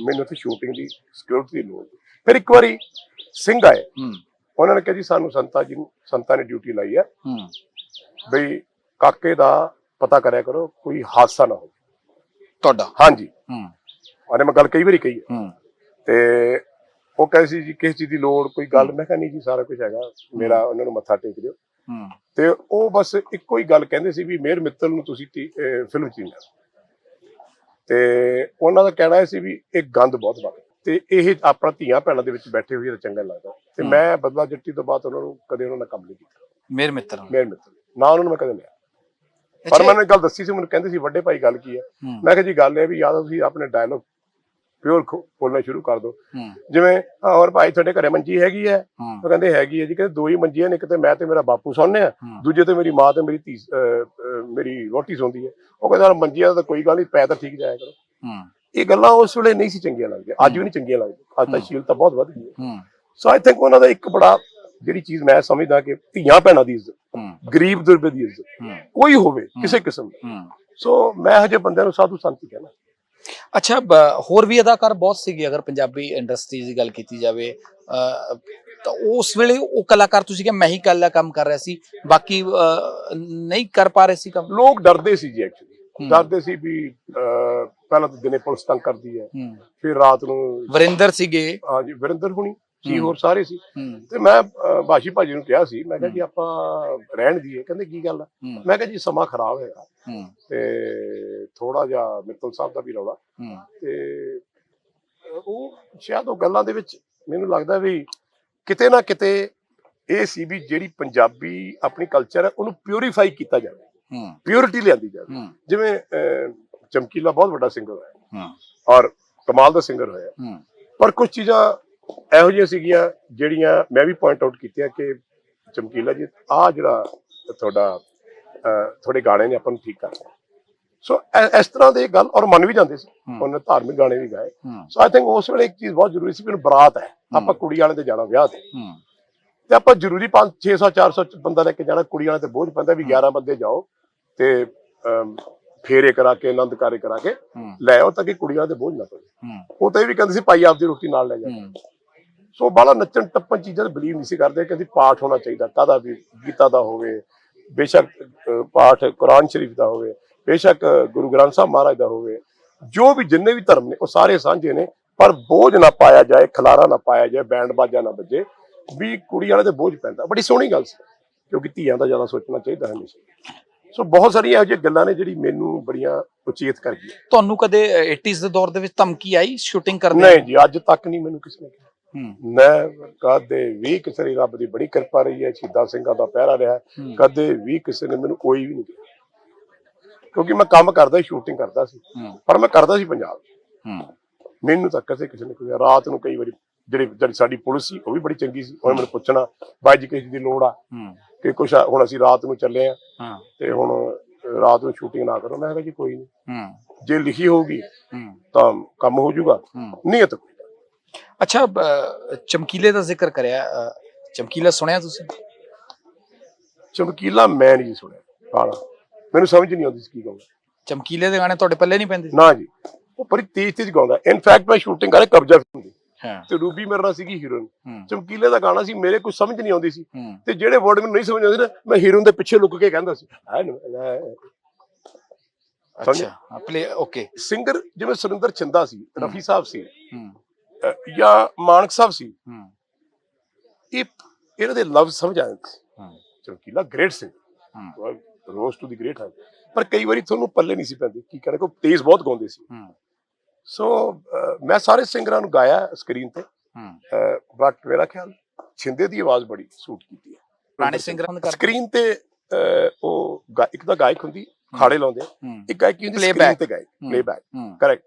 Speaker 2: ਮੈਨੂੰ ਇੱਥੇ ਸ਼ੂਟਿੰਗ ਦੀ ਸਿਕਿਉਰਿਟੀ ਦੀ ਲੋੜ। ਫਿਰ ਇੱਕ ਵਾਰੀ ਸਿੰਘ ਆਏ।
Speaker 1: ਹੂੰ।
Speaker 2: ਉਹਨਾਂ ਨੇ ਕਿਹਾ ਜੀ ਸਾਨੂੰ ਸੰਤਾ ਜੀ ਨੂੰ ਸੰਤਾਂ ਨੇ ਡਿਊਟੀ ਲਾਈ ਹੈ
Speaker 1: ਹੂੰ।
Speaker 2: ਬਈ ਕਾਕੇ ਦਾ ਪਤਾ ਕਰਿਆ ਕਰੋ ਕੋਈ ਹਾਦਸਾ ਨਾ ਹੋਵੇ।
Speaker 1: ਤੁਹਾਡਾ?
Speaker 2: ਹਾਂਜੀ।
Speaker 1: ਹੂੰ।
Speaker 2: ਉਹਨੇ ਮੈਂ ਗੱਲ ਕਈ ਵਾਰੀ ਕਹੀ ਹੈ
Speaker 1: ਹੂੰ।
Speaker 2: ਤੇ ਉਹ ਕਹਿੰਦੇ ਸੀ ਜੀ ਕਿਸ ਚੀਜ਼ ਦੀ ਲੋੜ ਕੋਈ ਗੱਲ। ਮੈਂ ਕਿਹਾ ਨਹੀਂ ਜੀ ਸਾਰਾ ਕੁਝ ਹੈਗਾ। ਮੇਰਾ ਉਹਨਾਂ ਨੂੰ ਮੱਥਾ ਟੇਕ ਦਿਓ। ਤੇ ਉਹ ਬਸ ਇੱਕੋ ਹੀ ਗੱਲ ਕਹਿੰਦੇ ਸੀ ਵੀ ਮੇਰ ਮਿੱਤਲ ਨੂੰ ਤੁਸੀਂ ਫਿਲਮ ਚ ਲੈਣਾ। ਤੇ ਉਹਨਾਂ ਦਾ ਕਹਿਣਾ ਸੀ ਵੀ ਇਹ ਗੰਦ ਬਹੁਤ ਵੱਧ। ਤੇ ਇਹ ਆਪਣਾ ਧੀਆਂ ਭੈਣਾਂ ਦੇ ਵਿੱਚ ਬੈਠੇ ਹੋਏ ਤਾਂ ਚੰਗਾ ਲੱਗਦਾ। ਤੇ। ਮੈਂ ਬਦਲਾ ਜੱਟੀ ਤੋਂ ਬਾਅਦ ਉਹਨਾਂ ਨੂੰ ਕਦੇ ਉਹਨਾਂ ਨਾਲ ਕੰਮ ਨਹੀਂ ਕੀਤਾ।
Speaker 1: ਮੇਰ ਮਿੱਤਰ
Speaker 2: ਮੇਰ ਮਿੱਤਲ। ਨਾ ਉਹਨਾਂ ਨੂੰ ਮੈਂ ਕਦੇ ਲਿਆ ਪਰ ਮੈਨੂੰ ਇੱਕ ਗੱਲ ਦੱਸੀ ਸੀ ਮੈਨੂੰ ਕਹਿੰਦੇ ਸੀ ਵੱਡੇ ਭਾਈ ਗੱਲ ਕੀ ਹੈ? ਮੈਂ ਕਿਹਾ ਜੀ ਗੱਲ ਇਹ ਹੈ ਵੀ ਤਾਂ ਤੁਸੀਂ ਆਪਣੇ ਡਾਇਲੋਗ ਪਿਓਰ ਬੋਲਣਾ ਸ਼ੁਰੂ ਕਰ
Speaker 1: ਹੂੰ।
Speaker 2: ਜਿਵੇਂ "ਹਾਂ, ਹੋਰ ਭਾਈ ਤੁਹਾਡੇ ਘਰੇ ਮੰਜੀ ਹੈਗੀ ਹੈ। ਉਹ ਕਹਿੰਦੇ ਹੈਗੀ ਹੈ ਜੀ ਕਹਿੰਦੇ ਦੋ ਹੀ ਮੰਜੀਆਂ ਨੇ ਇੱਕ ਤੇ ਮੈਂ ਤੇ ਮੇਰਾ ਬਾਪੂ ਆ
Speaker 1: ਹੂੰ
Speaker 2: ਦੂਜੇ ਤੇ ਮੇਰੀ ਮਾਂ ਤੇ ਮੇਰੀ ਧੀ ਮੇਰੀ ਰੋਟੀ ਸੌਂਦੀ ਹੈ। ਉਹ ਕਹਿੰਦਾ ਮੰਜੀਆਂ ਦਾ ਤਾਂ ਕੋਈ ਗੱਲ ਨਹੀਂ ਪੈ ਤਾਂ ਠੀਕ ਜਾਇਆ ਕਰੋ। ਇਹ ਗੱਲਾਂ ਉਸ ਵੇਲੇ ਨਹੀਂ ਸੀ ਚੰਗੀਆਂ ਲੱਗਦੀਆਂ ਅੱਜ ਵੀ ਨਹੀਂ ਚੰਗੀਆਂ ਲੱਗਦੀਆਂ। ਅੱਜ ਤਾਂ। ਸ਼ੀਲਤਾ ਬਹੁਤ ਵੱਧ ਗਈ ਹੈ। ਸੋ ਆਈ ਥਿੰਕ ਉਹਨਾਂ ਦਾ ਇੱਕ ਬੜਾ ਜਿਹੜੀ ਚੀਜ਼ ਮੈਂ ਸਮਝਦਾ ਕਿ ਧੀਆਂ ਭੈਣਾਂ ਦੀ ਇੱਜ਼ਤ ਗਰੀਬ ਦੁਰਬੇ ਦੀ ਇੱਜ਼ਤ ਕੋਈ ਹੋਵੇ ਕਿਸੇ ਕਿਸਮ ਦੀ। ਸੋ ਮੈਂ ਹਜੇ ਬੰਦਿਆਂ ਨੂੰ ਸਾਧੂ ਸੰਤ ਹੀ ਕਹਿਣਾ।
Speaker 1: ਅੱਛਾ ਬ- ਹੋਰ ਵੀ ਅਦਾਕਾਰ ਬਹੁਤ ਸੀਗੇ ਅਗਰ ਪੰਜਾਬੀ ਇੰਡਸਟਰੀ ਦੀ ਗੱਲ ਕੀਤੀ ਜਾਵੇ ਤਾਂ ਉਸ ਵੇਲੇ ਉਹ ਕਲਾਕਾਰ ਤੁਸੀਂ ਕਿ ਮੈਂ ਹੀ ਇਕੱਲਾ ਕੰਮ ਕਰ ਰਿਹਾ ਸੀ ਬਾਕੀ ਨਹੀਂ ਕਰ ਪਾ ਰਹੇ ਸੀ ਕੰਮ?
Speaker 2: ਲੋਕ ਡਰਦੇ ਸੀ ਜੀ ਐਕਚੁਅਲੀ। ਡਰਦੇ ਸੀ ਵੀ ਅਹ, ਪਹਿਲਾਂ ਤਾਂ ਦਿਨੇ ਪੁਲਿਸ ਤੰਗ ਕਰਦੀ ਹੈ
Speaker 1: ਹੂੰ।
Speaker 2: ਫਿਰ ਰਾਤ ਨੂੰ
Speaker 1: ਵਰਿੰਦਰ ਸੀਗੇ।
Speaker 2: ਹਾਂਜੀ ਵਰਿੰਦਰ ਹੁਣੀ। ਸੀ। ਹੋਰ ਸਾਰੇ ਸੀ। ਤੇ ਮੈਂ ਬਾਸ਼ੀ ਭਾਜੀ ਨੂੰ ਕਿਹਾ ਸੀ ਮੈਂ ਕਿਹਾ ਜੀ ਆਪਾਂ ਰਹਿਣ ਦੀਏ। ਕਹਿੰਦੇ ਕੀ ਗੱਲ ਮੈਂ ਕਿਹਾ ਜੀ ਸਮਾਂ ਖਰਾਬ ਹੈਗਾ। ਤੇ ਥੋੜਾ ਜਿਹਾ ਮਿੱਤਲ ਸਾਹਿਬ ਦਾ ਵੀ ਰੌਲਾ। ਤੇ ਉਹ ਸ਼ਾਇਦ ਉਹ ਗੱਲਾਂ ਦੇ ਵਿੱਚ ਮੈਨੂੰ ਲੱਗਦਾ ਵੀ ਕਿਤੇ ਨਾ ਕਿਤੇ ਇਹ ਸੀ ਵੀ ਜਿਹੜੀ ਪੰਜਾਬੀ ਆਪਣੀ ਕਲਚਰ ਹੈ ਉਹਨੂੰ ਪਿਉਰੀਫਾਈ ਕੀਤਾ ਜਾਵੇ। ਪਿਉਰਿਟੀ ਲਿਆਂਦੀ ਜਾਵੇ। ਜਿਵੇਂ ਚਮਕੀਲਾ ਬਹੁਤ ਵੱਡਾ ਸਿੰਗਰ ਹੋਇਆ।
Speaker 1: ਹੂੰ।
Speaker 2: ਔਰ ਕਮਾਲ ਦਾ ਸਿੰਗਰ ਹੋਇਆ। ਪਰ ਕੁਝ ਚੀਜ਼ਾਂ ਇਹੋ ਜਿਹੀਆਂ ਸੀਗੀਆਂ ਜਿਹੜੀਆਂ ਮੈਂ ਵੀ ਪੁਆਇੰਟ ਆਊਟ ਕੀਤੀਆਂ ਕਿ ਚਮਕੀਲਾ ਜੀ ਆ ਜਿਹੜਾ ਤੁਹਾਡਾ ਤੁਹਾਡੇ ਗਾਣੇ ਨੇ ਆਪਾਂ ਨੂੰ ਠੀਕ ਕਰ ਸੋ ਇਸ ਤਰ੍ਹਾਂ ਦੇ ਗੱਲ ਔਰ ਮੰਨ ਵੀ ਜਾਂਦੇ ਸੀ। ਉਹਨੇ ਧਾਰਮਿਕ ਗਾਣੇ ਵੀ ਗਾਏ। ਸੋ ਆਈ ਥਿੰਕ ਉਸ ਵੇਲੇ ਇੱਕ ਚੀਜ਼ ਬਹੁਤ ਜ਼ਰੂਰੀ ਸੀ ਕਿ ਬਰਾਤ ਹੈ। ਆਪਾਂ ਕੁੜੀ ਵਾਲੇ ਤੇ ਜਾਣਾ ਵਿਆਹ ਤੇ। ਤੇ ਆਪਾਂ ਜ਼ਰੂਰੀ 5 600 400 ਚ ਬੰਦਾ ਲੈ ਕੇ ਜਾਣਾ ਕੁੜੀ ਵਾਲੇ ਤੇ ਬੋਝ ਪੈਂਦਾ ਵੀ 11 ਬੰਦੇ ਜਾਓ ਤੇ ਫੇਰੇ ਕਰਾ ਕੇ ਆਨੰਦ ਕਾਰੇ ਕਰਾ ਕੇ ਲੈ ਆਓ ਤਾਂ ਕਿ ਕੁੜੀ ਵਾਲੇ ਤੇ ਬੋਝ ਨਾ ਪਵੇ। ਉਹ ਤਾਂ ਇਹ ਵੀ ਕਹਿੰਦੇ ਸੀ ਭਾਈ ਆਪਦੀ ਰੋਟੀ ਨਾਲ ਲੈ ਜਾ
Speaker 1: ਹੂੰ।
Speaker 2: ਸੋ ਬਾਲਾ ਨੱਚਣ ਟੱਪਣ ਚੀਜ਼ਾਂ ਤੇ ਬਲੀਵ ਨਹੀਂ ਸੀ ਕਰਦੇ ਕਹਿੰਦੀ ਪਾਠ ਹੋਣਾ ਚਾਹੀਦਾ ਕਾਦਾ ਵੀ ਗੀਤਾ ਦਾ ਹੋਵੇ ਬੇਸ਼ੱਕ ਪਾਠ ਕੁਰਾਨ ਸ਼ਰੀਫ ਦਾ ਹੋਵੇ ਬੇਸ਼ੱਕ ਗੁਰੂ ਗ੍ਰੰਥ ਸਾਹਿਬ ਮਹਾਰਾਜ ਦਾ ਹੋਵੇ ਜੋ ਵੀ ਜਿੰਨੇ ਵੀ ਧਰਮ ਨੇ ਉਹ ਸਾਰੇ ਸਾਂਝੇ ਨੇ ਪਰ ਬੋਝ ਨਾ ਪਾਇਆ ਜਾਏ ਖਲਾਰਾ ਨਾ ਪਾਇਆ ਜਾਏ ਬੈਂਡ ਬਾਜਾ ਨਾ ਵੱਜੇ ਵੀ ਕੁੜੀ ਵਾਲੇ ਤੇ ਬੋਝ ਪੈਂਦਾ। ਬੜੀ ਸੋਹਣੀ ਗੱਲ ਸੀ ਕਿਉਂਕਿ ਧੀਆਂ ਦਾ ਜ਼ਿਆਦਾ ਸੋਚਣਾ ਚਾਹੀਦਾ ਹੈ ਹਮੇਸ਼ਾ। ਸੋ ਬਹੁਤ ਸਾਰੀਆਂ ਇਹੋ ਜਿਹੀਆਂ ਗੱਲਾਂ ਨੇ ਜਿਹੜੀ ਮੈਨੂੰ ਬੜੀਆਂ ਉਚੇਤ ਕਰ ਗਈਆਂ।
Speaker 1: ਤੁਹਾਨੂੰ ਕਦੇ 80s ਦੇ ਦੌਰ ਦੇ ਵਿੱਚ ਧਮਕੀ ਆਈ ਸ਼ੂਟਿੰਗ ਕਰਦੇ
Speaker 2: ਨਹੀਂ ਜੀ ਅੱਜ ਤੱਕ ਨਹੀਂ ਮੈਨੂੰ ਕਿਸੇ ਨੇ ਮੈਂ ਕਦੇ ਵੀ ਕਿਸੇ ਦੀ ਰੱਬ ਦੀ ਬੜੀ ਕਿਰਪਾ ਰਹੀ ਹੈ ਸ਼ਹੀਦਾਂ ਸਿੰਘਾਂ ਦਾ ਪਹਿਰਾ ਰਿਹਾ ਕਦੇ ਵੀ ਕਿਸੇ ਨੇ ਮੈਨੂੰ ਕੋਈ ਵੀ ਨਹੀਂ ਕਿਹਾ। ਕਿਉਂਕਿ ਮੈਂ ਕੰਮ ਕਰਦਾ ਸ਼ੂਟਿੰਗ ਕਰਦਾ ਸੀ। ਪਰ ਮੈਂ ਕਰਦਾ ਸੀ ਪੰਜਾਬ। ਮੈਨੂੰ ਤਾਂ ਕਦੇ ਕਿਸੇ ਨੇ ਕੋਈ ਰਾਤ ਨੂੰ ਕਈ ਵਾਰੀ ਜਿਹੜੀ ਜਿਹੜੀ ਸਾਡੀ ਪੁਲਿਸ ਸੀ ਉਹ ਵੀ ਬੜੀ ਚੰਗੀ ਸੀ। ਉਹਨੇ ਮੈਨੂੰ ਪੁੱਛਣਾ ਬਾਈ ਜੀ ਕਿਸੇ ਦੀ ਲੋੜ ਆ? ਕਿ ਕੁਛ ਹੁਣ ਅਸੀਂ ਰਾਤ ਨੂੰ ਚੱਲੇ ਆ ਤੇ ਹੁਣ ਰਾਤ ਨੂੰ ਸ਼ੂਟਿੰਗ ਨਾ ਕਰੋ। ਮੈਂ ਕਿਹਾ ਜੀ ਕੋਈ ਨਹੀਂ ਜੇ ਲਿਖੀ ਹੋਊਗੀ ਤਾਂ ਕੰਮ ਹੋ ਜਾਊਗਾ।
Speaker 1: ਹੂੰ।
Speaker 2: ਨਹੀਂ ਤਾਂ ਕੋਈ। ਗੱਲ।
Speaker 1: ਅੱਛਾ ਚਮਕੀਲੇ ਦਾ ਜ਼ਿਕਰ ਕਰਿਆ ਚਮਕੀਲਾ ਸੁਣਿਆ ਤੁਸੀਂ
Speaker 2: ਚਮਕੀਲਾ ਮੈਂ ਨਹੀਂ ਜੀ ਸੁਣਿਆ ਗਾਣਾ ਮੈਨੂੰ ਸਮਝ ਨਹੀਂ ਆਉਂਦੀ ਸੀ ਕੀ ਗਾਉਂਦਾ
Speaker 1: ਚਮਕੀਲੇ ਦੇ ਗਾਣੇ ਤੁਹਾਡੇ ਪੱਲੇ ਨਹੀਂ ਪੈਂਦੇ?
Speaker 2: ਨਾ ਜੀ ਉਹ ਬੜੀ ਤੇਜ਼ ਤੇਜ਼ ਗਾਉਂਦਾ ਇਨਫੈਕਟ ਮੈਂ ਸ਼ੂਟਿੰਗ ਕਰੇ ਕਬਜ਼ਾ ਫਿਲਮ ਦੀ
Speaker 1: ਹਾਂ
Speaker 2: ਤੇ ਰੂਬੀ ਮੇਰੇ ਨਾਲ ਸੀਗੀ ਹੀਰੋਇਨ
Speaker 1: ਹੂੰ
Speaker 2: ਚਮਕੀਲੇ ਦਾ ਗਾਣਾ ਸੀ ਮੇਰੇ ਕੁਝ ਸਮਝ ਨਹੀਂ ਆਉਂਦੀ ਸੀ
Speaker 1: ਹੂੰ
Speaker 2: ਤੇ ਜਿਹੜੇ ਵਰਡ ਮੈਨੂੰ ਨਹੀਂ ਸਮਝ ਆਉਂਦੇ ਨਾ ਮੈਂ ਹੀਰੋਇਨ ਦੇ ਪਿੱਛੇ ਲੁੱਕ ਕੇ ਕਹਿੰਦਾ ਸੀ ਹੈ ਨਾ ਲੈ। ਸਮਝੇ?
Speaker 1: ਅੱਛਾ ਪਲੇ ਓਕੇ
Speaker 2: ਸਿੰਗਰ ਜਿਵੇਂ ਸੁਰਿੰਦਰ ਚੰਦਾ ਸੀ ਰਫੀ ਸਾਹਿਬ ਸੀ
Speaker 1: ਹੂੰ
Speaker 2: ਜਾਂ ਮਾਨਕ ਸਾਹਿਬ ਸੀ। ਇਹ ਇਹਨਾਂ ਦੇ ਲਫ਼ਜ਼ ਸਮਝ ਆ ਜਾਂਦੇ ਚਮਕੀਲਾ ਗ੍ਰੇਟ ਸੀ। ਰੋਜ਼ ਟੂ ਦੀ ਗ੍ਰੇਟ ਹੈ ਪਰ ਕਈ ਵਾਰੀ ਤੁਹਾਨੂੰ ਪੱਲੇ ਨਹੀਂ ਸੀ ਪੈਂਦੇ। ਕੀ ਕਰੇ ਕੋ ਤੇਜ਼ ਬਹੁਤ ਗਾਉਂਦੇ ਸੀ। ਸੋ ਮੈਂ ਸਾਰੇ ਸਿੰਗਰਾਂ ਨੂੰ ਗਾਇਆ ਸਕਰੀਨ ਤੇ। ਬਟ ਮੇਰਾ ਖਿਆਲ ਛਿੰਦੇ ਦੀ ਆਵਾਜ਼ ਬੜੀ ਸੂਟ ਕੀਤੀ ਹੈ।
Speaker 1: ਪੁਰਾਣੇ ਸਿੰਗਰਾਂ ਦੇ
Speaker 2: ਸਕਰੀਨ ਤੇ ਉਹ ਇੱਕ ਤਾਂ ਗਾਇਕ ਹੁੰਦੀ ਖਾੜੇ ਲਾਉਂਦੇ ਇੱਕ ਗਾਇਕੀ ਹੁੰਦੀ. ਸਕਰੀਨ ਤੇ ਗਾਇਕ। ਪਲੇਬੈਕ ਕਰੈਕਟ